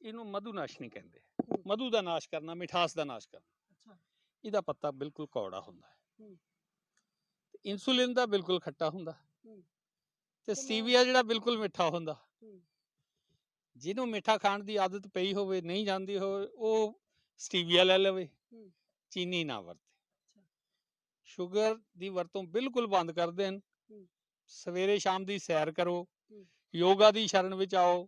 ਇਹਨੂੰ ਮਧੂਨਾਸ਼ਨੀ ਕਹਿੰਦੇ। ਮਧੂ ਦਾ ਨਾਸ਼ ਕਰਨਾ ਮਿਠਾਸ ਦਾ ਨਾਸ਼ ਕਰਨਾ। ਅੱਛਾ। ਇਹਦਾ ਪੱਤਾ ਬਿਲਕੁਲ ਕੌੜਾ ਹੁੰਦਾ ਹੈ। ਇਨਸੂਲਿਨ ਦਾ ਬਿਲਕੁਲ ਖੱਟਾ ਹੁੰਦਾ। ਤੇ ਸਟੀਵੀਆ ਜਿਹੜਾ ਬਿਲਕੁਲ ਮਿੱਠਾ ਹੁੰਦਾ। ਜਿਹਨੂੰ ਮਿੱਠਾ ਖਾਣ ਦੀ ਆਦਤ ਪਈ ਹੋਵੇ ਨਹੀਂ ਜਾਂਦੀ ਹੋਵੇ ਉਹ ਸਟੀਵੀਆ ਲੈ ਲਵੇ। ਚੀਨੀ ਨਾ ਵਰਤੇ। ਸ਼ੂਗਰ ਦੀ ਵਰਤੋਂ ਬਿਲਕੁਲ ਬੰਦ ਕਰ ਦੇਣ। ਸਵੇਰੇ ਸ਼ਾਮ ਦੀ ਸੈਰ ਕਰੋ। ਯੋਗਾ ਦੀ ਸ਼ਰਨ ਵਿੱਚ ਆਓ।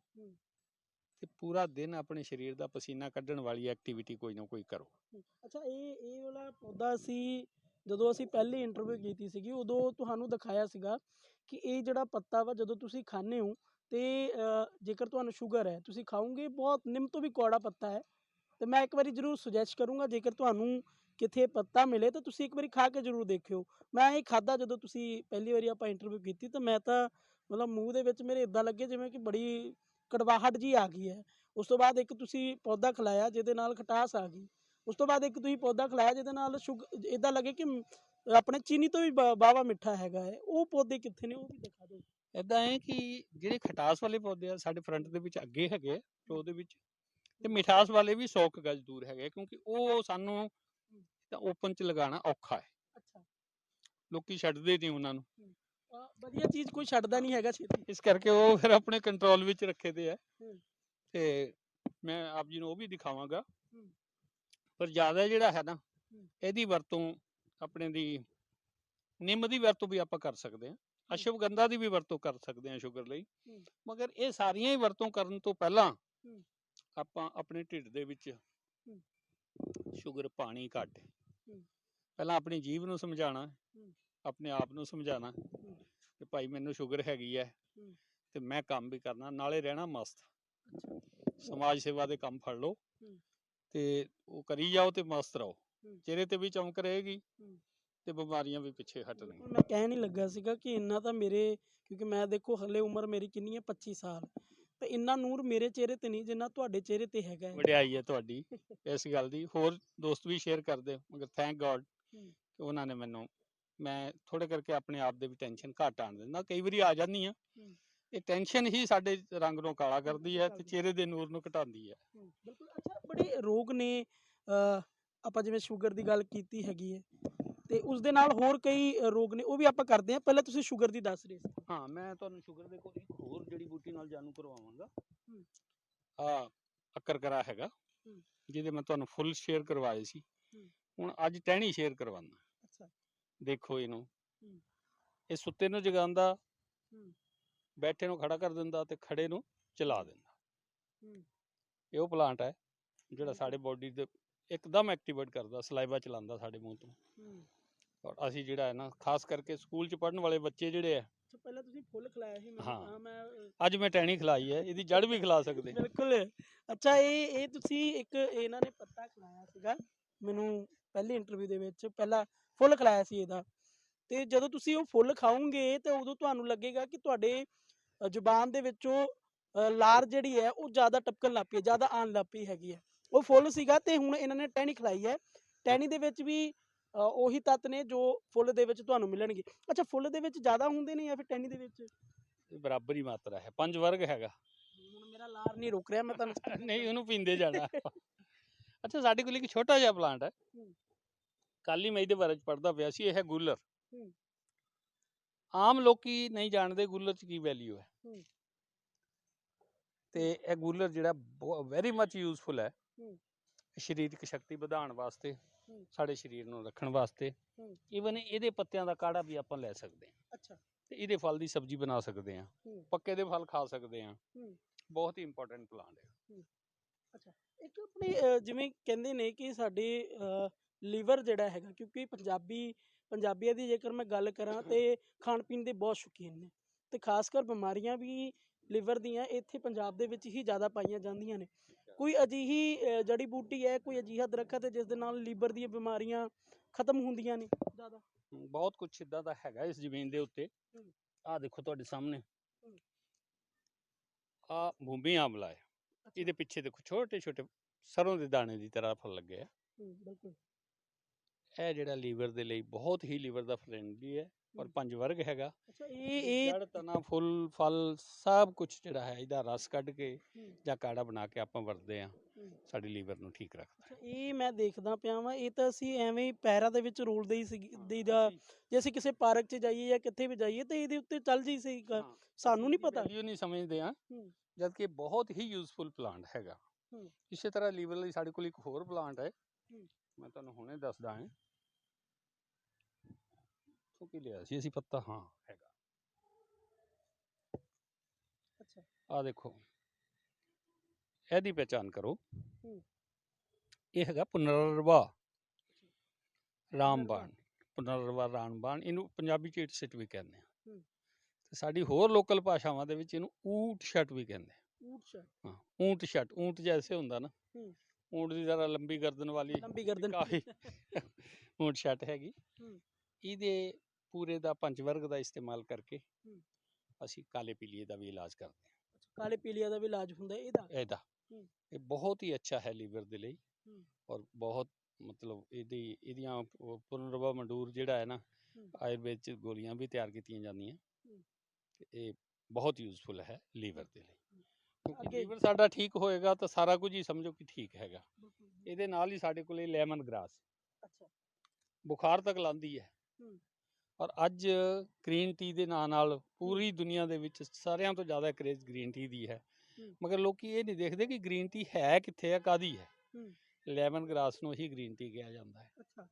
ਤੇ ਪੂਰਾ ਦਿਨ ਆਪਣੇ ਸਰੀਰ ਦਾ ਪਸੀਨਾ ਕੱਢਣ ਵਾਲੀ ਐਕਟੀਵਿਟੀ ਕੋਈ ਨਾ ਕੋਈ ਕਰੋ। ਅੱਛਾ ਇਹ ਇਹ ਵਾਲਾ ਪੌਦਾ ਅਸੀਂ ਜਦੋਂ ਅਸੀਂ ਪਹਿਲੀ ਇੰਟਰਵਿਊ ਕੀਤੀ ਸੀਗੀ ਉਦੋਂ ਤੁਹਾਨੂੰ ਦਿਖਾਇਆ ਸੀਗਾ ਕਿ ਇਹ ਜਿਹੜਾ ਪੱਤਾ ਵਾ ਜਦੋਂ ਤੁਸੀਂ ਖਾਂਦੇ ਹੋ ਅਤੇ ਜੇਕਰ ਤੁਹਾਨੂੰ ਸ਼ੂਗਰ ਹੈ, ਤੁਸੀਂ ਖਾਓਗੇ, ਬਹੁਤ ਨਿੰਮ ਤੋਂ ਵੀ ਕੌੜਾ ਪੱਤਾ ਹੈ। ਅਤੇ ਮੈਂ ਇੱਕ ਵਾਰੀ ਜ਼ਰੂਰ ਸੁਜੈਸਟ ਕਰੂੰਗਾ, ਜੇਕਰ ਤੁਹਾਨੂੰ ਕਿਥੇ ਪੱਤਾ ਮਿਲੇ, ਤਾਂ ਤੁਸੀਂ ਇੱਕ ਵਾਰੀ ਖਾ ਕੇ ਜ਼ਰੂਰ ਦੇਖਿਓ। ਮੈਂ ਇਹ ਖਾਦਾ ਜਦੋਂ ਤੁਸੀਂ ਪਹਿਲੀ ਵਾਰੀ ਆਪਾਂ ਇੰਟਰਵਿਊ ਕੀਤੀ, ਤਾਂ ਮੈਂ ਤਾਂ ਮਤਲਬ ਮੂੰਹ ਦੇ ਵਿੱਚ ਮੇਰੇ ਇਦਾਂ ਲੱਗੇ ਜਿਵੇਂ ਕਿ ਬੜੀ ਕੜਵਾਹਟ ਜੀ ਆ ਗਈ ਹੈ। ਉਸ ਤੋਂ ਬਾਅਦ ਇੱਕ ਤੁਸੀਂ ਪੌਦਾ ਖਿਲਾਇਆ, ਜਿਹਦੇ ਨਾਲ ਖਟਾਸ ਆ ਗਈ। ਉਸ ਤੋਂ ਬਾਅਦ ਇੱਕ ਤੁਸੀਂ ਪੌਦਾ ਖਿਲਾਇਆ, ਜਿਹਦੇ ਨਾਲ ਸ਼ੁਗ ਇਦਾਂ ਲੱਗੇ ਕਿ ਆਪਣੇ ਚੀਨੀ ਤੋਂ ਵੀ ਬਾਵਾ ਮਿੱਠਾ ਹੈਗਾ ਹੈ। ਉਹ ਪੌਦੇ ਕਿੱਥੇ ਨੇ, ਉਹ ਵੀ ਦਿਖਾ ਦਿਓ। ਇਦਾਂ ਹੈ ਕਿ ਜਿਹੜੇ ਖਟਾਸ ਵਾਲੇ ਪੌਦੇ ਆ ਸਾਡੇ ਫਰੰਟ ਦੇ ਵਿੱਚ ਅੱਗੇ ਹੈਗੇ ਆ, ਰੋ ਦੇ ਵਿੱਚ ਤੇ ਮਿਠਾਸ ਵਾਲੇ ਵੀ 100 ਕੁ ਗਜ ਦੂਰ ਹੈਗੇ ਕਿਉਂਕਿ ਉਹ ਸਾਨੂੰ ਤਾਂ ਓਪਨ ਚ ਲਗਾਉਣਾ ਔਖਾ ਹੈ। ਅੱਛਾ। ਲੋਕੀ ਛੱਡਦੇ ਨਹੀਂ ਉਹਨਾਂ ਨੂੰ। ਵਧੀਆ ਚੀਜ਼ ਕੋਈ ਛੱਡਦਾ ਨਹੀਂ ਹੈਗਾ ਛੇਤੀ। ਇਸ ਕਰਕੇ ਉਹ ਫਿਰ ਆਪਣੇ ਕੰਟਰੋਲ ਵਿੱਚ ਰੱਖੇ ਦੇ ਆ। ਤੇ ਮੈਂ ਆਪ ਜੀ ਨੂੰ ਉਹ ਵੀ ਦਿਖਾਵਾਂਗਾ। ਪਰ ਜ਼ਿਆਦਾ ਜਿਹੜਾ ਹੈ ਨਾ। ਇਹਦੀ ਵਰਤੋਂ ਆਪਣੇ ਦੀ ਨਿੰਮ ਦੀ ਵਰਤੋਂ ਵੀ ਆਪਾਂ ਕਰ ਸਕਦੇ ਹਾਂ। ਅਸ਼ਵਗੰਧਾ ਦੀ ਵੀ ਵਰਤੋਂ ਕਰ ਸਕਦੇ ਹਾਂ ਸ਼ੂਗਰ ਲਈ। ਮਗਰ ਇਹ ਸਾਰੀਆਂ ਹੀ ਵਰਤੋਂ ਕਰਨ ਤੋਂ ਪਹਿਲਾਂ। ਆਪਾਂ ਆਪਣੇ ਢਿੱਡ ਦੇ ਵਿੱਚ। ਸ਼ੂਗਰ ਪਾਣੀ ਹੂੰ। ਪਹਿਲਾਂ ਆਪਣੀ ਜੀਭ ਨੂੰ ਸਮਝਾਣਾ। ਆਪਣੇ ਆਪ ਨੂੰ ਸਮਝਾਣਾ ਕਿ ਭਾਈ ਮੈਨੂੰ ਸ਼ੂਗਰ ਹੈਗੀ ਹੈ। ਤੇ ਮੈਂ ਕੰਮ ਵੀ ਕਰਨਾ ਨਾਲੇ ਰਹਿਣਾ ਮਸਤ ਸਮਾਜ ਸੇਵਾ ਦੇ ਕੰਮ ਫੜ ਲਓ। ਤੇ ਉਹ ਕਰੀ ਜਾਓ ਤੇ ਮਸਤ ਰਹੋ। ਚਿਹਰੇ ਤੇ ਵੀ ਚਮਕ ਰਹੇਗੀ। ਤੇ ਬਿਮਾਰੀਆਂ ਵੀ ਪਿੱਛੇ ਹਟਣਗੀਆਂ ਮੈਂ ਕਹਿ ਨਹੀਂ ਲੱਗਾ ਸੀਗਾ ਕਿ ਇੰਨਾ ਤਾਂ ਮੇਰੇ ਕਿਉਂਕਿ ਮੈਂ ਦੇਖੋ ਹਲੇ ਉਮਰ ਮੇਰੀ ਕਿੰਨੀ ਹੈ? 25 ਸਾਲ। ਤੇ ਇੰਨਾ ਨੂਰ ਮੇਰੇ ਚਿਹਰੇ ਤੇ ਨਹੀਂ ਜਿੰਨਾ ਤੁਹਾਡੇ ਚਿਹਰੇ ਤੇ ਹੈਗਾ ਹੈ। ਵਡਿਆਈ ਹੈ ਤੁਹਾਡੀ ਇਸ ਗੱਲ ਦੀ। ਹੋਰ ਦੋਸਤ ਵੀ ਸ਼ੇਅਰ ਕਰਦੇ ਮਗਰ ਥੈਂਕ ਗੋਡ ਹੂੰ। ਕਿ ਉਹਨਾਂ ਨੇ ਮੈਨੂੰ ਮੈਂ ਥੋੜੇ ਕਰਕੇ ਆਪਣੇ ਆਪ ਦੇ ਵੀ ਟੈਨਸ਼ਨ ਘੱਟ ਆਣ ਦਿੰਦਾ। ਕਈ ਵਾਰੀ ਆ ਜਾਂਦੀ ਆ। ਇਹ ਟੈਨਸ਼ਨ ਹੀ ਸਾਡੇ ਰੰਗ ਨੂੰ ਕਾਲਾ ਕਰਦੀ ਹੈ ਤੇ ਕਰਦੀ। ਚਿਹਰੇ ਦੇ ਨੂਰ ਨੂੰ ਘਟਾਉਂਦੀ ਹੈ। ਬਿਲਕੁਲ। ਅੱਛਾ ਬੜੇ ਰੋਗ ਨੇ ਅ, ਆਪਾਂ ਜਿਵੇਂ ਸ਼ੂਗਰ ਦੀ ਗੱਲ ਕੀਤੀ ਹੈਗੀ ਹੈ। ਤੇ ਉਸ ਦੇ ਨਾਲ ਹੋਰ ਕਈ ਰੋਗ ਨੇ ਉਹ ਵੀ ਆਪਾਂ ਕਰਦੇ ਹਾਂ ਪਹਿਲਾਂ ਤੁਸੀਂ ਸ਼ੂਗਰ ਦੀ ਦੱਸ ਰਹੇ ਸੀ ਹਾਂ ਮੈਂ ਤੁਹਾਨੂੰ ਸ਼ੂਗਰ ਦੇ ਕੋਲ ਇੱਕ ਹੋਰ ਜੜੀ ਬੂਟੀ ਨਾਲ ਜਾਣੂ ਕਰਵਾਵਾਂਗਾ ਹੂੰ। ਆ ਅਕਰ ਕਰਾ ਹੈਗਾ। ਜਿਹਦੇ ਮੈਂ ਤੁਹਾਨੂੰ ਫੁੱਲ ਸ਼ੇਅਰ ਕਰਵਾਏ ਸੀ। ਹੁਣ ਅੱਜ ਟਹਿਣੀ ਸ਼ੇਅਰ ਕਰਵਾਉਣਾ ਅੱਛਾ ਦੇਖੋ ਇਹਨੂੰ। ਇਹ ਸੁੱਤੇ ਨੂੰ ਜਗਾਉਂਦਾ। ਬੈਠੇ ਨੂੰ ਖੜਾ ਕਰ ਦਿੰਦਾ ਤੇ ਖੜੇ ਨੂੰ ਚਲਾ ਦਿੰਦਾ। ਇਹ ਉਹ ਪਲਾਂਟ ਹੈ ਜਿਹੜਾ। ਸਾਡੇ ਬੋਡੀ ਦੇ ਇੱਕਦਮ ਐਕਟੀਵੇਟ ਕਰਦਾ ਸਲਾਈਵਾ ਚਲਾਉਂਦਾ ਸਾਡੇ ਮੂੰਹ ਤੋਂ ਔਰ ਅਸੀਂ ਜਿਹੜਾ ਹੈ ਨਾ ਖਾਸ ਕਰਕੇ ਸਕੂਲ 'ਚ ਪੜ੍ਹਨ ਵਾਲੇ ਬੱਚੇ ਜਿਹੜੇ ਆ। ਅੱਛਾ ਪਹਿਲਾਂ ਤੁਸੀਂ ਫੁੱਲ ਖਿਲਾਇਆ ਸੀ ਮੈਨੂੰ ਹਾਂ। ਮੈਂ ਅੱਜ ਮੈਂ ਟਹਿਣੀ ਖਿਲਾਈ ਹੈ ਇਹਦੀ ਜੜ ਵੀ ਖਿਲਾ ਸਕਦੇ। ਬਿਲਕੁਲ। ਅੱਛਾ ਇਹ ਇਹ ਤੁਸੀਂ ਇੱਕ ਇਹਨਾਂ ਨੇ ਪੱਤਾ ਖਿਲਾਇਆ ਸੀਗਾ ਮੈਨੂੰ ਪਹਿਲੀ ਇੰਟਰਵਿਊ ਦੇ ਵਿੱਚ ਪਹਿਲਾ ਫੁੱਲ ਖਿਲਾਇਆ ਸੀ ਇਹਦਾ। ਤੇ ਜਦੋਂ ਤੁਸੀਂ ਉਹ ਫੁੱਲ ਖਾਓਗੇ ਤੇ ਉਦੋਂ ਤੁਹਾਨੂੰ ਲੱਗੇਗਾ ਕਿ ਤੁਹਾਡੇ ਜ਼ੁਬਾਨ ਦੇ ਵਿੱਚੋਂ ਅ, ਲਾਰ ਜਿਹੜੀ ਹੈ ਉਹ ਜ਼ਿਆਦਾ ਟਪਕਣ ਲੱਗ ਪਈ ਹੈ ਜ਼ਿਆਦਾ ਆਉਣ ਲੱਗ ਪਈ ਹੈਗੀ ਹੈ। ਉਹ ਫੁੱਲ ਸੀਗਾ ਤੇ ਹੁਣ ਇਹਨਾਂ ਨੇ ਟਹਿਣੀ ਖਿਲਾਈ ਹੈ। ਟਹਿਣੀ ਦੇ ਵਿੱਚ ਵੀ ਉਹੀ ਤੱਤ ਨੇ ਜੋ ਫੁੱਲ ਦੇ ਵਿੱਚ ਤੁਹਾਨੂੰ ਮਿਲਣਗੇ। ਅੱਛਾ ਫੁੱਲ ਦੇ ਵਿੱਚ ਜ਼ਿਆਦਾ ਹੁੰਦੇ ਨੇ ਜਾਂ ਫਿਰ ਟਹਿਣੀ ਦੇ ਵਿੱਚ? ਬਰਾਬਰ ਹੀ ਮਾਤਰਾ ਹੈ। ਪੰਜ ਵਰਗ ਹੈਗਾ। ਹੁਣ ਮੇਰਾ ਲਾਰ ਨਹੀਂ ਰੁਕ ਰਿਹਾ ਮੈਂ ਤੁਹਾਨੂੰ <laughs> ਨਹੀਂ ਉਹਨੂੰ ਪੀਂਦੇ ਜਾਣਾ। ਅੱਛਾ ਸਾਡੇ ਕੋਲ ਇੱਕ ਛੋਟਾ ਜਿਹਾ ਪਲਾਂਟ ਹੈ। ਹੂੰ। ਕਾਲੀ ਮਈ ਦੇ ਬਾਰੇ ਪੜਦਾ ਪਿਆ ਸੀ ਇਹ ਹੈ ਗੁੱਲਰ। ਆਮ ਲੋਕੀ ਨਹੀਂ ਜਾਣਦੇ ਗੁੱਲਰ ਚ ਕੀ ਵੈਲਿਊ ਹੈ। ਤੇ ਇਹ ਗੁੱਲਰ ਜਿਹੜਾ ਵੈਰੀ ਮੱਚ ਯੂਜ਼ਫੁਲ ਹੈ। ਹੂੰ। ਸਰੀਰਕ ਸ਼ਕਤੀ ਵਧਾਉਣ ਵਾਸਤੇ। ਹੂੰ। ਸਾਡੇ ਸਰੀਰ ਨੂੰ ਰੱਖਣ ਵਾਸਤੇ। ਹੂੰ। ਇਹਦੇ ਪੱਤਿਆਂ ਦਾ ਕਾੜਾ ਵੀ ਆਪਾਂ ਲੈ ਸਕਦੇ ਹਾਂ। ਅੱਛਾ। ਤੇ ਇਹਦੇ ਫਲ ਦੀ ਸਬਜ਼ੀ ਬਣਾ ਸਕਦੇ ਹਾਂ। ਹੂੰ। ਪੱਕੇ ਦੇ ਫਲ ਖਾ ਸਕਦੇ ਹਾਂ। ਹੂੰ। ਬਹੁਤ ਹੀ ਇੰਪੋਰਟੈਂਟ ਪਲਾਂਟ ਹੈ। ਇੱਕ ਆਪਣੇ ਅਹ, ਜਿਵੇਂ ਕਹਿੰਦੇ ਨੇ ਕਿ ਸਾਡੇ ਲੀਵਰ ਜਿਹੜਾ ਹੈਗਾ ਕਿਉਂਕਿ ਪੰਜਾਬੀ ਪੰਜਾਬੀਆਂ ਦੀ ਜੇਕਰ ਮੈਂ ਗੱਲ ਕਰਾਂ ਤੇ ਖਾਣ ਪੀਣ ਦੇ ਬਹੁਤ ਸ਼ੌਕੀਨ ਨੇ। ਤੇ ਖਾਸ ਕਰ ਬਿਮਾਰੀਆਂ ਵੀ ਲੀਵਰ ਦੀਆਂ ਇੱਥੇ ਪੰਜਾਬ ਦੇ ਵਿੱਚ ਹੀ ਜ਼ਿਆਦਾ ਪਾਈਆਂ ਜਾਂਦੀਆਂ ਨੇ। ਕੋਈ ਅਜਿਹੀ ਜੜੀ ਬੂਟੀ ਹੈ ਕੋਈ ਅਜਿਹਾ ਦਰਖਤ ਹੈ ਜਿਸ ਦੇ ਨਾਲ ਲੀਵਰ ਦੀਆਂ ਬਿਮਾਰੀਆਂ ਖਤਮ ਹੁੰਦੀਆਂ ਨੇ? ਜ਼ਿਆਦਾ ਬਹੁਤ ਕੁਝ ਇਦਾਂ ਦਾ ਹੈਗਾ ਇਸ ਜ਼ਮੀਨ ਦੇ ਉੱਤੇ। ਆਹ ਦੇਖੋ ਤੁਹਾਡੇ ਸਾਹਮਣੇ। ਹਮ। ਆ ਭੂਮੀ ਆਮਲਾ ਹੈ। ਇਹਦੇ ਪਿੱਛੇ ਦੇਖੋ ਛੋਟੇ ਛੋਟੇ ਸਰੋਂ ਦੇ ਦਾਣੇ ਦੀ ਤਰ੍ਹਾਂ ਫਲ ਲੱਗੇ ਆ। ਬਿਲਕੁਲ। ਇਹ ਜਿਹੜਾ ਲੀਵਰ ਦੇ ਲਈ ਬਹੁਤ ਹੀ ਲੀਵਰ ਦਾ ਫਰੈਂਡਲੀ ਹੈ। ਔਰ। ਪੰਜ ਵਰਗ ਹੈਗਾ ਅੱਛਾ ਇਹ ਇਹ ਜੜ ਤਨਾ ਫੁੱਲ ਫਲ ਸਭ ਕੁਝ ਜਿਹੜਾ ਹੈ ਇਹਦਾ ਰਸ ਕੱਢ ਕੇ ਜਾਂ ਕਾੜਾ ਬਣਾ ਕੇ ਆਪਾਂ ਵਰਤਦੇ ਆ। ਸਾਡੇ ਲੀਵਰ ਨੂੰ ਠੀਕ ਰੱਖਦਾ ਇਹ ਮੈਂ ਦੇਖਦਾ ਪਿਆ ਵਾਂ ਇਹ ਤਾਂ ਅਸੀਂ ਐਵੇਂ ਹੀ ਪੈਰਾਂ ਦੇ ਵਿੱਚ ਰੋਲਦੇ ਹੀ ਸੀ ਦੀਦਾ ਜੇ ਅਸੀਂ ਕਿਸੇ ਪਾਰਕ 'ਚ ਜਾਈਏ ਜਾਂ ਕਿੱਥੇ ਵੀ ਜਾਈਏ ਤੇ ਇਹਦੇ ਉੱਤੇ ਚੱਲ ਜੀ ਸੀ ਸਾਨੂੰ ਨਹੀਂ ਪਤਾ ਵੈਲਿਊ ਨਹੀਂ ਸਮਝਦੇ ਆ ਹੂੰ। ਜਦ ਕਿ ਇਹ ਬਹੁਤ ਹੀ ਯੂਜ਼ਫੁਲ ਪਲਾਂਟ ਹੈਗਾ। ਇਸੇ ਤਰ੍ਹਾਂ ਲੀਵਰ ਲਈ ਸਾਡੇ ਕੋਲ ਇੱਕ ਹੋਰ ਪਲਾਂਟ ਹੂੰ। ਮੈਂ ਤੁਹਾਨੂੰ ਹੁਣੇ ਦੱਸਦਾ ਹਾਂ ਤੋਂ ਕੀ ਲਿਆ ਸੀ ਅਸੀਂ ਪੱਤਾ ਹਾਂ ਹੈਗਾ। ਅੱਛਾ। ਆ ਦੇਖੋ। ਇਹਦੀ ਪਹਿਚਾਨ ਕਰੋ। ਹੂੰ। ਇਹ ਹੈਗਾ ਪੁਨਰਵਾ ਰਾਮਬਾਣ। ਪੁਨਰਵਾ ਰਾਮਬਾਣ ਇਹਨੂੰ ਪੰਜਾਬੀ ਚ ਇਟਸਿਟ ਵੀ ਕਹਿੰਦੇ ਆ। ਹੂੰ। ਤੇ ਸਾਡੀ ਹੋਰ ਲੋਕਲ ਭਾਸ਼ਾਵਾਂ ਦੇ ਵਿੱਚ ਇਹਨੂੰ ਊਟ ਛਟ ਵੀ ਕਹਿੰਦੇ ਆ। ਊਠ ਹਾਂ ਊਂਟ ਛਟ ਊਂਟ ਜੈਸੇ ਹੁੰਦਾ ਨਾ। ਹੂੰ। ਊਂਟ ਦੀ ਤਰ੍ਹਾਂ ਲੰਬੀ ਗਰਦਨ ਵਾਲੀ ਲੰਬੀ ਗਰਦਨ। ਕਾਫੀ ਊਂਟ ਛਟ ਹੈਗੀ। ਹੂੰ। ਇਹਦੇ ਪੂਰੇ ਦਾ ਪੰਜ ਵਰਗ ਦਾ ਇਸਤੇਮਾਲ ਕਰਕੇ ਹੂੰ। ਅਸੀਂ ਕਾਲੇ ਪੀਲੀਏ ਦਾ ਵੀ ਇਲਾਜ ਕਰਦੇ ਕਾਲੇ ਪੀਲੀਆ ਦਾ ਵੀ ਇਲਾਜ ਹੁੰਦਾ ਹੈ ਇਹਦਾ ਹਾਂ ਇਹਦਾ ਹੂੰ। ਇਹ ਬਹੁਤ ਹੀ ਅੱਛਾ ਹੈ ਲੀਵਰ ਦੇ ਲਈ ਹੂੰ। ਔਰ ਬਹੁਤ ਮਤਲਬ ਇਹਦੀ ਇਹਦੀਆਂ ਪੁਨਰਵਾ ਮੰਡੂਰ ਜਿਹੜਾ ਹੈ ਨਾ ਹੂੰ। ਆਯੁਰਵੇਦ ਚ ਗੋਲੀਆਂ ਵੀ ਤਿਆਰ ਕੀਤੀਆਂ ਜਾਂਦੀਆਂ ਹੂੰ। ਤੇ ਇਹ ਬਹੁਤ ਯੂਜ਼ਫੁਲ ਹੈ ਲੀਵਰ ਦੇ ਲਈ ਕਿਉਂਕਿ ਅੱਗੇ- ਲੀਵਰ ਸਾਡਾ ਠੀਕ ਹੋਏਗਾ ਤਾਂ ਸਾਰਾ ਕੁਝ ਹੀ ਸਮਝੋ ਕਿ ਠੀਕ ਹੈਗਾ ਇਹਦੇ ਨਾਲ ਹੀ ਸਾਡੇ ਕੋਲੇ ਲੈਮਨ ਗ੍ਰਾਸ ਅੱਛਾ ਬੁਖਾਰ ਤੱਕ ਲਾਂਦੀ ਹੈ ਹੂੰ। ਔਰ ਅੱਜ ਗ੍ਰੀਨ ਟੀ ਦੇ ਨਾਂ ਨਾਲ ਪੂਰੀ ਦੁਨੀਆ ਦੇ ਵਿੱਚ ਸਾਰਿਆਂ ਤੋਂ ਜ਼ਿਆਦਾ ਕਰੇਜ਼ ਗ੍ਰੀਨ ਟੀ ਦੀ ਹੈ। ਮਗਰ ਲੋਕੀ ਇਹ ਨਹੀਂ ਦੇਖਦੇ ਕਿ ਗ੍ਰੀਨ ਟੀ ਹੈ ਕਿੱਥੇ ਹੈ ਕਾਦੀ ਹੈ। ਲੈਮਨ ਗ੍ਰਾਸ ਨੂੰ ਹੀ ਗ੍ਰੀਨ ਟੀ ਕਿਹਾ ਜਾਂਦਾ ਹੈ। ਅੱਛਾ।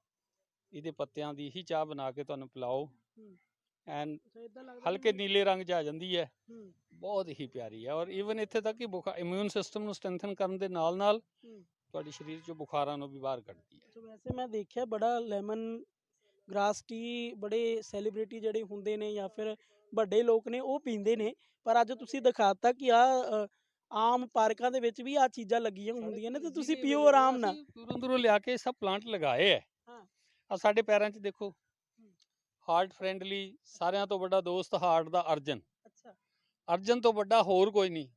ਇਹਦੇ ਪੱਤਿਆਂ ਦੀ ਹੀ ਚਾਹ ਬਣਾ ਕੇ ਤੁਹਾਨੂੰ ਪਿਲਾਓ। ਲੱਗਦਾ ਹਲਕੇ ਨੀਲੇ ਰੰਗ 'ਚ ਆ ਜਾਂਦੀ ਹੈ। ਬਹੁਤ ਹੀ ਪਿਆਰੀ ਹੈ ਔਰ ਈਵਨ ਇੱਥੇ ਤੱਕ ਕਿ ਬੁਖਾਰ ਇਮਿਊਨ ਸਿਸਟਮ ਨੂੰ ਸਟਰੈਂਥਨ ਕਰਨ ਦੇ ਨਾਲ ਨਾਲ। ਤੁਹਾਡੇ ਸਰੀਰ 'ਚੋਂ ਬੁਖਾਰਾਂ ਨੂੰ ਵੀ ਬਾਹਰ ਕੱਢਦੀ ਹੈ। ਸੋ ਵੈਸੇ ਮੈਂ ਦੇਖਿਆ ਬੜਾ ਲੈਮਨ ਗ੍ਰਾਸ ਟੀ ਬੜੇ ਸੈਲੀਬ੍ਰਿਟੀ ਜਿਹੜੇ ਹੁੰਦੇ ਨੇ ਜਾਂ ਫਿਰ ਵੱਡੇ ਲੋਕ ਨੇ ਉਹ ਪੀਂਦੇ ਨੇ। ਪਰ ਅੱਜ ਤੁਸੀਂ ਦਿਖਾਤਾ ਕਿ ਆ ਆਮ ਪਾਰਕਾਂ ਦੇ ਵਿੱਚ ਵੀ ਆ ਚੀਜ਼ਾਂ ਲੱਗੀਆਂ ਹੁੰਦੀਆਂ ਨੇ ਤੇ ਤੁਸੀਂ ਪੀਓ ਆਰਾਮ ਨਾਲ। ਦੂਰੋਂ ਦੂਰੋਂ ਲਿਆ ਕੇ ਸਭ ਪਲਾਂਟ ਲਗਾਏ ਹਾਂ। ਆ ਸਾਡੇ ਪੈਰਾਂ 'ਚ ਦੇਖੋ ਹਾਰਟ ਫ੍ਰੈਂਡਲੀ ਸਾਰਿਆਂ ਤੋਂ ਵੱਡਾ ਦੋਸਤ ਹਾਰਟ ਦਾ ਅਰਜਨ। ਅੱਛਾ। ਅਰਜਨ ਤੋਂ ਵੱਡਾ ਹੋਰ ਕੋਈ ਨਹੀਂ।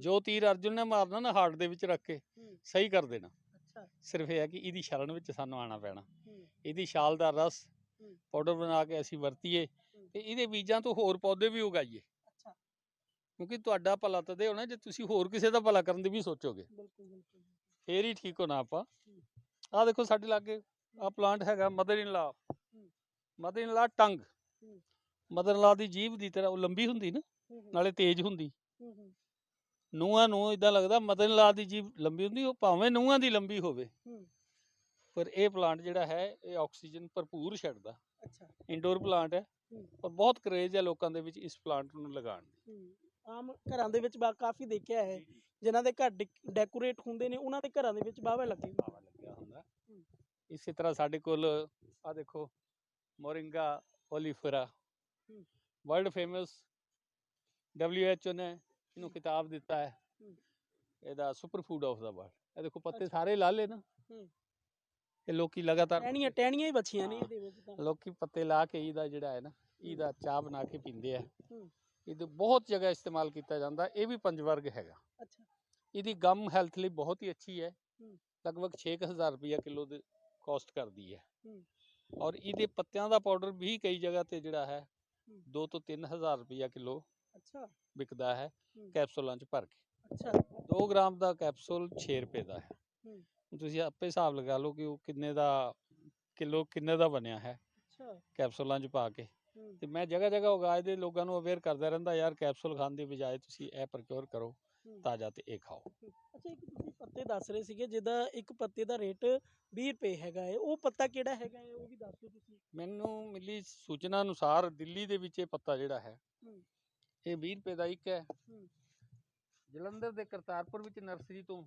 ਜੋ ਤੀਰ ਅਰਜੁਨ ਨੇ ਮਾਰਨਾ ਨਾ ਹਾਰਟ ਦੇ ਵਿੱਚ ਰੱਖ ਕੇ ਸਹੀ ਕਰ ਦੇਣਾ। ਅੱਛਾ। ਸਿਰਫ ਇਹ ਹੈ ਕਿ ਇਹਦੀ ਸ਼ਰਨ ਵਿੱਚ ਸਾਨੂੰ ਆਣਾ ਪੈਣਾ। ਇਹਦੀ ਛਾਲ ਦਾ ਰਸ। ਪਾਊਡਰ ਬਣਾ ਕੇ ਅਸੀਂ ਵਰਤੀਏ। ਤੇ ਇਹਦੇ ਬੀਜਾਂ ਤੋਂ ਹੋਰ ਪੌਦੇ ਵੀ ਉਗਾਈਏ। ਕਿਉਂਕਿ ਤੁਹਾਡਾ ਭਲਾ ਤਦੇ ਹੋਣਾ ਜੇ ਤੁਸੀਂ ਹੋਰ ਕਿਸੇ ਦਾ ਭਲਾ ਕਰਨ ਦੀ ਵੀ ਸੋਚੋਗੇ। ਫੇਰ ਹੀ ਠੀਕ ਹੋਣਾ ਆਪਾਂ। ਆਹ ਦੇਖੋ ਸਾਡੇ ਲਾਗੇ ਆਹ ਪਲਾਂਟ ਹੈਗਾ mother in law mother in ਲਾ ਟੰਗ। ਮਦਰ ਲਾ ਦੀ ਜੀਭ ਦੀ ਤਰ੍ਹਾਂ ਉਹ ਲੰਬੀ ਹੁੰਦੀ ਨਾ ਨਾਲੇ ਤੇਜ਼ ਹੁੰਦੀ। ਨੂੰਹਾਂ ਨੂੰ ਇਦਾਂ ਲੱਗਦਾ ਮਦਰ ਇਨ ਲਾ ਦੀ ਜੀਭ ਲੰਬੀ ਹੁੰਦੀ ਉਹ ਭਾਵੇਂ ਨੂੰਹਾਂ ਦੀ ਲੰਬੀ ਹੋਵੇ। ਪਰ ਇਹ ਪਲਾਂਟ ਜਿਹੜਾ ਹੈ ਇਹ ਆਕਸੀਜਨ ਭਰਪੂਰ ਛੱਡਦਾ ਅੱਛਾ ਇੰਡੋਰ ਪਲਾਂਟ ਹੈ। ਔਰ ਬਹੁਤ ਕਰੇਜ ਹੈ ਲੋਕਾਂ ਦੇ ਵਿੱਚ ਇਸ ਪਲਾਂਟ ਨੂੰ ਲਗਾਉਣ ਦੀ। ਆਮ ਘਰਾਂ ਦੇ ਵਿੱਚ ਬਾ ਕਾਫੀ ਦੇਖਿਆ ਹੈ ਜਿਨ੍ਹਾਂ ਦੇ ਘਰ ਡੈਕੋਰੇਟ ਹੁੰਦੇ ਨੇ ਉਹਨਾਂ ਦੇ ਘਰਾਂ ਦੇ ਵਿੱਚ ਬਾਵਾ ਲੱਗੇ ਬਾਵਾ ਲੱਗਿਆ ਹੁੰਦਾ। ਇਸੇ ਤਰ੍ਹਾਂ ਸਾਡੇ ਕੋਲ ਆ ਦੇਖੋ moringa oleifera. World famous WHO ਨੇ ਇਹਨੂੰ ਖਿਤਾਬ ਦਿੱਤਾ ਹੈ। ਇਹਦਾ super food of the world ਇਹ ਦੇਖੋ ਪੱਤੇ। ਸਾਰੇ ਲਾਲੇ ਨਾ। ਇਹ ਲੋਕੀ ਲਗਾਤਾਰ ਟਹਿਣੀਆਂ ਟਹਿਣੀਆਂ ਹੀ ਬਚੀਆਂ ਨੇ। ਇਹਦੇ ਵਿੱਚ ਤਾਂ ਲੋਕੀ ਪੱਤੇ ਲਾ ਕੇ ਇਹਦਾ ਜਿਹੜਾ ਹੈ ਨਾ ਇਹਦਾ ਚਾਹ ਬਣਾ ਕੇ ਪੀਂਦੇ ਆ ਹੂੰ। ਇਹਦੇ ਬਹੁਤ ਜਗ੍ਹਾ ਇਸਤੇਮਾਲ ਕੀਤਾ ਜਾਂਦਾ ਇਹ ਵੀ ਪੰਜ ਵਰਗ ਹੈਗਾ ਅੱਛਾ ਇਹਦੀ ਗਮ ਹੈਲਥ ਲਈ ਬਹੁਤ ਹੀ ਅੱਛੀ ਹੈ ਹੂੰ। ਲਗਭਗ 6000 ਰੁਪਇਆ ਕਿਲੋ ਦੇ ਕਾਸਟ ਕਰਦੀ ਹੈ ਹੂੰ। ਔਰ ਇਹਦੇ ਪੱਤਿਆਂ ਦਾ ਪਾਊਡਰ ਵੀ ਕਈ ਜਗ੍ਹਾ ਤੇ ਜਿਹੜਾ ਹੈ ਹੂੰ। 2 ਤੋਂ 3000 ਰੁਪਇਆ ਕਿਲੋ ਅੱਛਾ ਵਿਕਦਾ ਹੈ ਹੂੰ। ਕੈਪਸੂਲਾਂ 'ਚ ਭਰ ਕੇ ਅੱਛਾ 2 ਗ੍ਰਾਮ ਦਾ ਕੈਪਸੂਲ 6 ਰੁਪਏ ਦਾ ਹੈ ਹੂੰ। ਤੁਸੀਂ ਆਪੇ ਹਿਸਾਬ ਲਗਾ ਲਓ ਕਿ ਉਹ ਕਿੰਨੇ ਦਾ ਕਿਲੋ ਕਿੰਨੇ ਦਾ ਬਣਿਆ ਹੈ ਅੱਛਾ ਕੈਪਸੂਲਾਂ 'ਚ ਪਾ ਕੇ ਹੂੰ, ਤੇ ਮੈਂ ਜਗ੍ਹਾ ਜਗ੍ਹਾ ਉਗਾਏ ਦੇ ਲੋਕਾਂ ਨੂੰ ਅਵੇਅਰ ਕਰਦਾ ਰਹਿੰਦਾ ਯਾਰ ਕੈਪਸੂਲ ਖਾਣ ਦੀ ਬਜਾਏ ਤੁਸੀਂ ਇਹ ਪ੍ਰੋਕਿਓਰ ਕਰੋ ਹੂੰ। ਤਾਜ਼ਾ ਤੇ ਇਹ ਖਾਓ ਅੱਛਾ ਇੱਕ ਤੁਸੀਂ ਪੱਤੇ ਦੱਸ ਰਹੇ ਸੀਗੇ ਜਿਹਦਾ ਇੱਕ ਪੱਤੇ ਦਾ ਰੇਟ 20 ਰੁਪਏ ਹੈਗਾ ਹੈ ਉਹ ਪੱਤਾ ਕਿਹੜਾ ਹੈਗਾ ਹੈ ਉਹ ਵੀ ਦੱਸ ਦਿਓ ਤੁਸੀਂ ਮੈਨੂੰ ਮਿਲੀ ਸੂਚਨਾ ਅਨੁਸਾਰ ਦਿੱਲੀ ਦੇ ਵਿੱਚ ਇਹ ਪੱਤਾ ਜਿਹੜਾ ਹੈ ਹੂੰ। ਇਹ 20 ਰੁਪਏ ਦਾ ਇੱਕ ਹੈ ਹੂੰ। ਜਲੰਧਰ ਦੇ ਕਰਤਾਰਪੁਰ ਵਿੱਚ ਨਰਸਰੀ ਤੋਂ।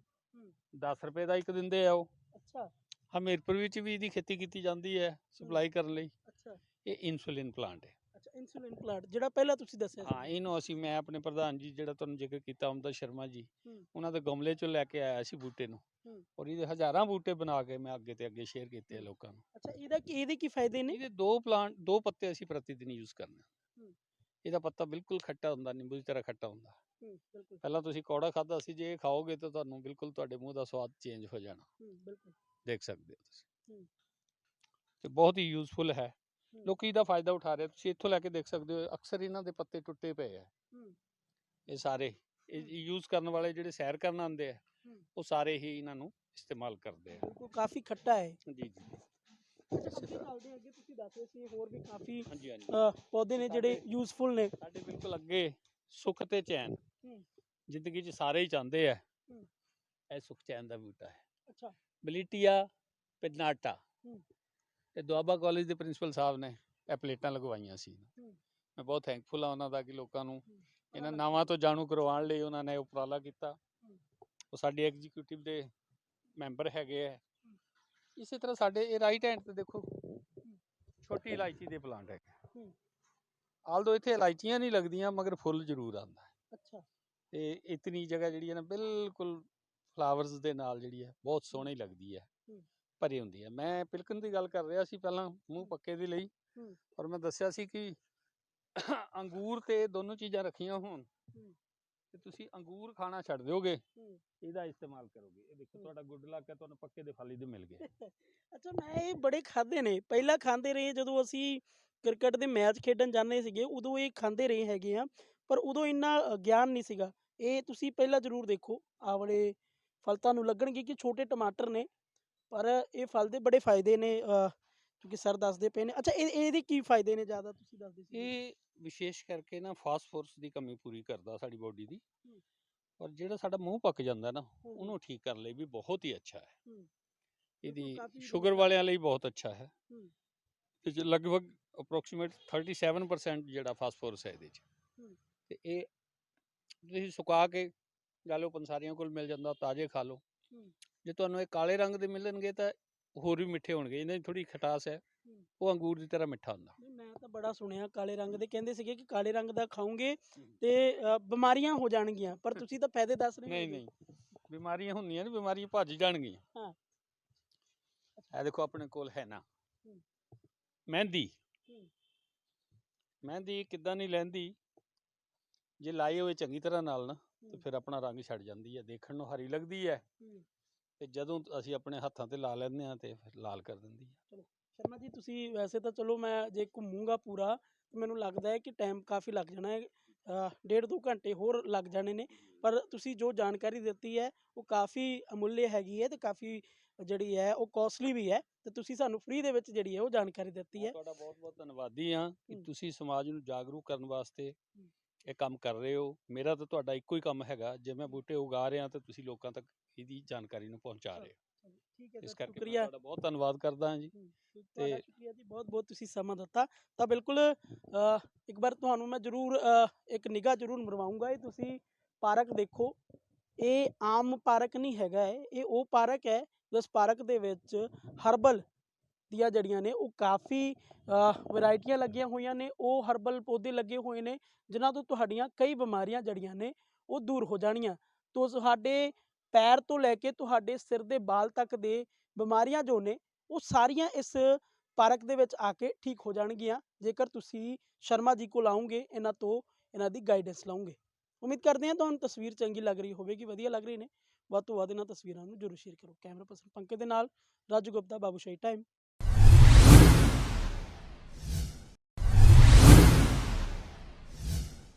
10 ਰੁਪਏ ਦਾ ਇੱਕ ਦਿੰਦੇ ਆ ਉਹ। ਅੱਛਾ। ਹਮੀਰਪੁਰ ਵਿੱਚ ਵੀ ਇਹਦੀ ਖੇਤੀ ਕੀਤੀ ਜਾਂਦੀ ਹੈ ਸਪਲਾਈ ਕਰਨ ਲਈ। ਅੱਛਾ। ਇਹ ਇਨਸੂਲਿਨ ਪਲਾਂਟ ਹੈ। ਅੱਛਾ ਇਨਸੂਲਿਨ ਪਲਾਂਟ ਜਿਹੜਾ ਪਹਿਲਾਂ ਤੁਸੀਂ ਦੱਸਿਆ ਹਾਂ ਇਹਨੂੰ ਅਸੀਂ ਮੈਂ ਆਪਣੇ ਪ੍ਰਧਾਨ ਜੀ ਜਿਹੜਾ ਤੁਹਾਨੂੰ ਜ਼ਿਕਰ ਕੀਤਾ ਅਮਦਾ ਸ਼ਰਮਾ ਜੀ। ਉਹਨਾਂ ਦੇ ਗਮਲੇ ਚੋਂ ਲੈ ਕੇ ਆਇਆ ਸੀ ਬੂਟੇ ਨੂੰ। ਔਰ ਇਹਦੇ ਹਜ਼ਾਰਾਂ ਬੂਟੇ ਬਣਾ ਕੇ ਮੈਂ ਅੱਗੇ ਤੇ ਅੱਗੇ ਸ਼ੇਅਰ ਕੀਤੇ ਆ ਲੋਕਾਂ ਨੂੰ। ਅੱਛਾ ਇਹਦਾ ਕੀ ਇਹਦੇ ਕੀ ਫਾਇਦੇ ਨੇ? ਇਹਦੇ ਦੋ ਪਲਾਂਟ ਦੋ ਪੱਤੇ ਅਸੀਂ ਪ੍ਰਤੀ ਦਿਨ ਯੂਜ਼ ਕਰਨੇ। ਇਹਦਾ ਪੱਤਾ ਬਿਲਕੁਲ ਖੱਟਾ ਹੁੰਦਾ ਨਿੰਬੂ ਦੀ ਤਰ੍ਹਾਂ ਖੱਟਾ ਹੁੰਦਾ। ਬਿਲਕੁਲ। ਪਹਿਲਾਂ ਤੁਸੀਂ ਕੌੜਾ ਖਾਦਾ ਸੀ ਜੇ ਇਹ ਖਾਓਗੇ ਤਾਂ ਤੁਹਾਨੂੰ ਬਿਲਕੁਲ ਤੁਹਾਡੇ ਮੂੰਹ ਦਾ ਸਵਾਦ ਚੇਂਜ ਹੋ ਜਾਣਾ। ਬਿਲਕੁਲ। ਦੇਖ ਸਕਦੇ ਹੋ ਤੁਸੀਂ। ਤੇ ਬਹੁਤ ਹੀ ਯੂਜ਼ਫੁਲ ਹੈ। ਲੋਕੀ ਇਹਦਾ ਫਾਇਦਾ ਉਠਾ ਰਹੇ ਤੁਸੀਂ ਇੱਥੋਂ ਲੈ ਕੇ ਦੇਖ ਸਕਦੇ ਹੋ ਅਕਸਰ ਇਹਨਾਂ ਦੇ ਪੱਤੇ ਟੁੱਟੇ ਪਏ ਆ। ਇਹ ਸਾਰੇ। ਯੂਜ਼ ਕਰਨ ਵਾਲੇ ਜਿਹੜੇ ਸੈਰ ਕਰਨ ਆਉਂਦੇ ਆ। ਉਹ ਸਾਰੇ ਹੀ ਇਹਨਾਂ ਨੂੰ ਇਸਤੇਮਾਲ ਕਰਦੇ ਆ। ਬਿਲਕੁਲ ਕਾਫੀ ਖੱਟਾ ਹੈ। ਜੀ ਜੀ ਅੱਗੇ ਤੁਸੀਂ ਦੱਸ ਰਹੇ ਸੀ ਹੋਰ ਵੀ ਕਾਫੀ ਪੌਦੇ ਨੇ ਜਿਹੜੇ ਯੂਜ਼ਫੁਲ ਨੇ। ਸਾਡੇ ਬਿਲਕੁਲ ਅੱਗੇ ਸੁੱਖ ਤੇ ਚੈਨ। ਜ਼ਿੰਦਗੀ 'ਚ ਸਾਰੇ ਹੀ ਚਾਹੁੰਦੇ ਆ। ਇਹ ਸੁੱਖ ਚੈਨ ਦਾ ਬੂਟਾ ਹੈ। ਅੱਛਾ। ਬਲੀਟੀਆ ਪਿਨਾਟਾ। ਤੇ ਦੁਆਬਾ ਕਾਲਜ ਦੇ ਪ੍ਰਿੰਸੀਪਲ ਸਾਹਿਬ ਨੇ ਇਹ ਪਲੇਟਾਂ ਲਗਵਾਈਆਂ ਸੀ। ਮੈਂ ਬਹੁਤ ਥੈਂਕਫੁਲ ਆ ਉਹਨਾਂ ਦਾ ਕਿ ਲੋਕਾਂ ਨੂੰ। ਇਹਨਾਂ ਨਾਵਾਂ ਤੋਂ ਜਾਣੂ ਕਰਵਾਉਣ ਲਈ ਉਹਨਾਂ ਨੇ ਉਪਰਾਲਾ ਕੀਤਾ। ਉਹ ਸਾਡੇ ਐਗਜ਼ੀਕਿਊਟਿਵ ਦੇ ਮੈਂਬਰ ਹੈਗੇ ਆ। ਇਸੇ ਤਰ੍ਹਾਂ ਸਾਡੇ ਇਹ ਰਾਈਟ ਹੈਂਡ ਤੇ ਦੇਖੋ। ਛੋਟੀ ਇਲਾਇਚੀ ਦੇ ਪਲਾਂਟ ਹੈ ਹੂੰ। ਆਲਦੋ ਇੱਥੇ ਇਲਾਇਚੀਆਂ ਨਹੀਂ ਲੱਗਦੀਆਂ ਮਗਰ ਫੁੱਲ ਜ਼ਰੂਰ ਆਉਂਦਾ। ਹੈ ਅੱਛਾ ਤੇ ਇਤਨੀ ਜਗ੍ਹਾ ਜਿਹੜੀ ਹੈ ਨਾ ਬਿਲਕੁਲ ਫਲਾਵਰਸ ਦੇ ਨਾਲ ਜਿਹੜੀ ਹੈ ਬਹੁਤ ਸੋਹਣੀ ਲੱਗਦੀ ਹੈ ਹੂੰ। ਭਰੀ ਹੁੰਦੀ ਹੈ ਮੈਂ ਪਿਲਕਣ ਦੀ ਗੱਲ ਕਰ ਰਿਹਾ ਸੀ ਪਹਿਲਾਂ ਮੂੰਹ ਪੱਕੇ ਦੇ ਲਈ ਹੂੰ। ਔਰ ਮੈਂ ਦੱਸਿਆ ਸੀ ਕਿ <coughs> ਅੰਗੂਰ ਤੇ ਦੋਨੋਂ ਚੀਜ਼ਾਂ ਰੱਖੀਆਂ ਹੋਣ ਹੂੰ। ਤੇ ਤੁਸੀਂ ਅੰਗੂਰ ਖਾਣਾ ਛੱਡ ਦਿਓਗੇ ਹੂੰ। ਇਹਦਾ ਇਸਤੇਮਾਲ ਕਰੋਗੇ ਇਹ ਦੇਖੋ ਹੂੰ। ਤੁਹਾਡਾ ਗੁੱਡ ਲੱਕ ਹੈ ਤੁਹਾਨੂੰ ਪੱਕੇ ਦੇ ਫਲ ਇਹਦੇ ਮਿਲ ਗਏ <laughs> ਅੱਛਾ ਮੈਂ ਇਹ ਬੜੇ ਖਾਦੇ ਨੇ ਪਹਿਲਾਂ ਖਾਂਦੇ ਰਹੇ ਜਦੋਂ ਅਸੀਂ ਕ੍ਰਿਕਟ ਦੇ ਮੈਚ ਖੇਡਣ ਜਾਂਦੇ ਸੀਗੇ ਉਦੋਂ ਇਹ ਖਾਂਦੇ ਰਹੇ ਹੈਗੇ ਆ ਪਰ ਉਦੋਂ ਇੰਨਾ ਗਿਆਨ ਨਹੀਂ ਸੀਗਾ। ਇਹ ਤੁਸੀਂ ਪਹਿਲਾਂ ਜ਼ਰੂਰ ਦੇਖੋ ਆਹ ਵਾਲੇ ਫਲ ਤੁਹਾਨੂੰ ਲੱਗਣਗੇ ਕਿ ਛੋਟੇ ਟਮਾਟਰ ਨੇ ਪਰ ਇਹ ਫਲ ਦੇ ਬੜੇ ਫਾਇਦੇ ਨੇ ਕਿਉਂਕਿ ਸਰ ਦੱਸਦੇ ਪਏ ਨੇ। ਅੱਛਾ ਇਹ ਇਹਦੇ ਕੀ ਫਾਇਦੇ ਨੇ ਜ਼ਿਆਦਾ ਤੁਸੀਂ ਦੱਸਦੇ ਸੀ ਇਹ ਵਿਸ਼ੇਸ਼ ਕਰਕੇ ਨਾ ਫਾਸਫੋਰਸ ਦੀ ਕਮੀ ਪੂਰੀ ਕਰਦਾ ਸਾਡੀ ਬੋਡੀ ਦੀ। ਔਰ ਜਿਹੜਾ ਸਾਡਾ ਮੂੰਹ ਪੱਕ ਜਾਂਦਾ ਨਾ। ਉਹਨੂੰ ਠੀਕ ਕਰਨ ਲਈ ਵੀ ਬਹੁਤ ਹੀ ਅੱਛਾ ਹੈ। ਇਹਦੀ ਸ਼ੂਗਰ ਵਾਲਿਆਂ ਲਈ ਬਹੁਤ ਅੱਛਾ ਹੈ। 'ਚ ਲਗਭਗ ਅਪਰੋਕਸੀਮੇਟ 37% ਜਿਹੜਾ ਫਾਸਫੋਰਸ ਹੈ ਇਹਦੇ ਚ। ਹੂੰ। ਤੇ ਇਹ ਤੁਸੀਂ ਸੁਕਾ ਕੇ ਲਓ ਪੰਸਾਰੀਆਂ ਕੋਲ ਮਿਲ ਜਾਂਦਾ ਤਾਜ਼ੇ ਖਾ ਲਓ। ਜੇ ਤੁਹਾਨੂੰ ਇਹ ਕਾਲੇ ਰੰਗ ਦੇ ਮਿਲਣਗੇ ਤਾਂ ਹੋਰ ਵੀ ਮਿੱਠੇ ਹੋਣਗੇ ਇਹਨਾਂ ਦੀ ਥੋੜੀ ਖਟਾਸ ਹੈ ਉਹ ਅੰਗੂਰ ਦੀ ਤਰ੍ਹਾਂ ਮਿੱਠਾ ਹੁੰਦਾ ਮੈਂ ਤਾਂ ਬੜਾ ਸੁਣਿਆ ਕਾਲੇ ਰੰਗ ਦੇ ਕਹਿੰਦੇ ਸੀਗੇ ਕਿ ਕਾਲੇ ਰੰਗ ਦਾ ਖਾਓਗੇ ਤੇ ਬਿਮਾਰੀਆਂ ਹੋ ਜਾਣਗੀਆਂ ਪਰ ਤੁਸੀਂ ਤਾਂ ਫਾਇਦੇ ਦੱਸ ਰਹੇ ਨਹੀਂ। ਨਹੀਂ ਬਿਮਾਰੀਆਂ ਹੁੰਦੀਆਂ ਨੇ ਬਿਮਾਰੀਆਂ ਭੱਜ ਜਾਣਗੀਆਂ ਹਾਂ। ਇਹ ਦੇਖੋ ਆਪਣੇ ਕੋਲ ਹੈ ਨਾ। ਮਹਿੰਦੀ। ਮਹਿੰਦੀ ਕਿੱਦਾਂ ਨਹੀਂ ਲੈਂਦੀ ਜੇ ਲਾਈ ਹੋਵੇ ਚੰਗੀ ਤਰ੍ਹਾਂ ਨਾਲ ਨਾ ਤੇ ਹੂੰ। ਫਿਰ ਆਪਣਾ ਰੰਗ ਛੱਡ ਜਾਂਦੀ ਹੈ ਦੇਖਣ ਨੂੰ ਹਰੀ ਲੱਗਦੀ ਹੈ ਹੂੰ। ਤੇ ਜਦੋਂ ਅਸੀਂ ਆਪਣੇ ਹੱਥਾਂ ਤੇ ਲਾ ਲੈਂਦੇ ਆ ਤੇ ਫਿਰ ਲਾਲ ਕਰ ਦਿੰਦੀ ਹੈ ਸ਼ਰਮਾ ਜੀ ਤੁਸੀਂ ਵੈਸੇ ਤਾਂ ਚਲੋ ਮੈਂ ਜੇ ਘੁੰਮੂਗਾ ਪੂਰਾ ਤੇ ਮੈਨੂੰ ਲੱਗਦਾ ਹੈ ਕਿ ਟਾਈਮ ਕਾਫੀ ਲੱਗ ਜਾਣਾ ਹੈ ਅ, ਡੇਢ ਦੋ ਘੰਟੇ ਹੋਰ ਲੱਗ ਜਾਣੇ ਨੇ ਪਰ ਤੁਸੀਂ ਜੋ ਜਾਣਕਾਰੀ ਦਿੱਤੀ ਹੈ ਉਹ ਕਾਫੀ ਅਮੁੱਲੇ ਹੈਗੀ ਹੈ ਤੇ ਕਾਫੀ ਜਿਹੜੀ ਹੈ ਉਹ ਕੋਸਟਲੀ ਵੀ ਹੈ ਤੇ ਤੁਸੀਂ ਸਾਨੂੰ ਫ੍ਰੀ ਦੇ ਵਿੱਚ ਜਿਹੜੀ ਹੈ ਉਹ ਜਾਣਕਾਰੀ ਦਿੱਤੀ ਹੈ ਤੁਹਾਡਾ ਬਹੁਤ ਬਹੁਤ ਧੰਨਵਾਦੀ ਹਾਂ ਕਿ ਹੂੰ। ਤੁਸੀਂ ਸਮਾਜ ਨੂੰ ਜਾਗਰੂਕ ਕਰਨ ਵਾਸਤੇ ਹੂੰ। ਇਹ ਕੰਮ ਕਰ ਰਹੇ ਹੋ। ਮੇਰਾ ਤਾਂ ਤੁਹਾਡਾ ਇੱਕੋ ਹੀ ਕੰਮ ਹੈਗਾ ਜੇ ਮੈਂ ਬੂਟੇ ਉਗਾ ਰਿਹਾ ਤਾਂ ਤੁਸੀਂ ਲੋਕਾਂ ਤੱਕ ਇਹਦੀ ਜਾਣਕਾਰੀ ਨੂੰ ਪਹੁੰਚਾ ਰਹੇ ਹੋ। ਠੀਕ ਹੈ ਇਸ ਕਰਕੇ ਸ਼ੁਕਰੀਆ। ਤੁਹਾਡਾ ਬਹੁਤ ਧੰਨਵਾਦ ਕਰਦਾ ਹਾਂ ਜੀ। ਤੇ ਸ਼ੁਕਰੀਆ ਜੀ ਬਹੁਤ ਬਹੁਤ ਤੁਸੀਂ ਸਮਾਂ ਦਿੱਤਾ। ਤਾਂ ਬਿਲਕੁਲ ਇੱਕ ਵਾਰ ਤੁਹਾਨੂੰ ਮੈਂ ਜ਼ਰੂਰ ਇੱਕ ਨਿਗਾਹ ਜ਼ਰੂਰ ਮਰਵਾਉਂਗਾ ਇਹ ਤੁਸੀਂ ਪਾਰਕ ਦੇਖੋ। ਇਹ ਆਮ ਪਾਰਕ ਨਹੀਂ ਹੈਗਾ ਇਹ ਉਹ ਪਾਰਕ ਹੈ ਜਿਸ ਪਾਰਕ ਦੇ ਵਿੱਚ ਹਰਬਲ ਦੀਆਂ ਜੜੀਆਂ ਨੇ, ਉਹ ਕਾਫੀ ਵੈਰਾਈਟੀਆਂ ਲੱਗੀਆਂ ਹੋਈਆਂ ਨੇ, ਉਹ ਹਰਬਲ ਪੌਦੇ ਲੱਗੇ ਹੋਏ ਨੇ, ਜਿਨ੍ਹਾਂ ਤੋਂ ਤੁਹਾਡੀਆਂ ਕਈ ਬਿਮਾਰੀਆਂ ਜੜੀਆਂ ਨੇ, ਉਹ ਦੂਰ ਹੋ ਜਾਣੀਆਂ। ਤੋਂ ਤੁਹਾਡੇ ਪੈਰ ਤੋਂ ਲੈ ਕੇ ਤੁਹਾਡੇ ਸਿਰ ਦੇ ਬਾਲ ਤੱਕ ਦੇ ਬਿਮਾਰੀਆਂ ਜੋ ਨੇ, ਉਹ ਸਾਰੀਆਂ ਇਸ ਪਾਰਕ ਦੇ ਵਿੱਚ ਆ ਕੇ ਠੀਕ ਹੋ ਜਾਣਗੀਆਂ। ਜੇਕਰ ਤੁਸੀਂ ਸ਼ਰਮਾ ਜੀ ਕੋਲ ਆਉਂਗੇ ਇਹਨਾਂ ਤੋਂ ਇਹਨਾਂ ਦੀ ਗਾਈਡੈਂਸ ਲਓਗੇ। ਉਮੀਦ ਕਰਦੇ ਹਾਂ ਤੁਹਾਨੂੰ ਤਸਵੀਰ ਚੰਗੀ ਲੱਗ ਰਹੀ ਹੋਵੇਗੀ, ਵਧੀਆ ਲੱਗ ਰਹੀ ਨੇ। ਵੱਧ ਤੋਂ ਵੱਧ ਇਹਨਾਂ ਤਸਵੀਰਾਂ ਨੂੰ ਜਰੂਰ ਸ਼ੇਅਰ ਕਰੋ। ਕੈਮਰਾ ਪਰਸਨ ਪੰਕਜ ਦੇ ਨਾਲ, ਰਾਜੂ ਗੁਪਤਾ, ਬਾਬੂ ਸ਼ਾਹੀ ਟਾਈਮ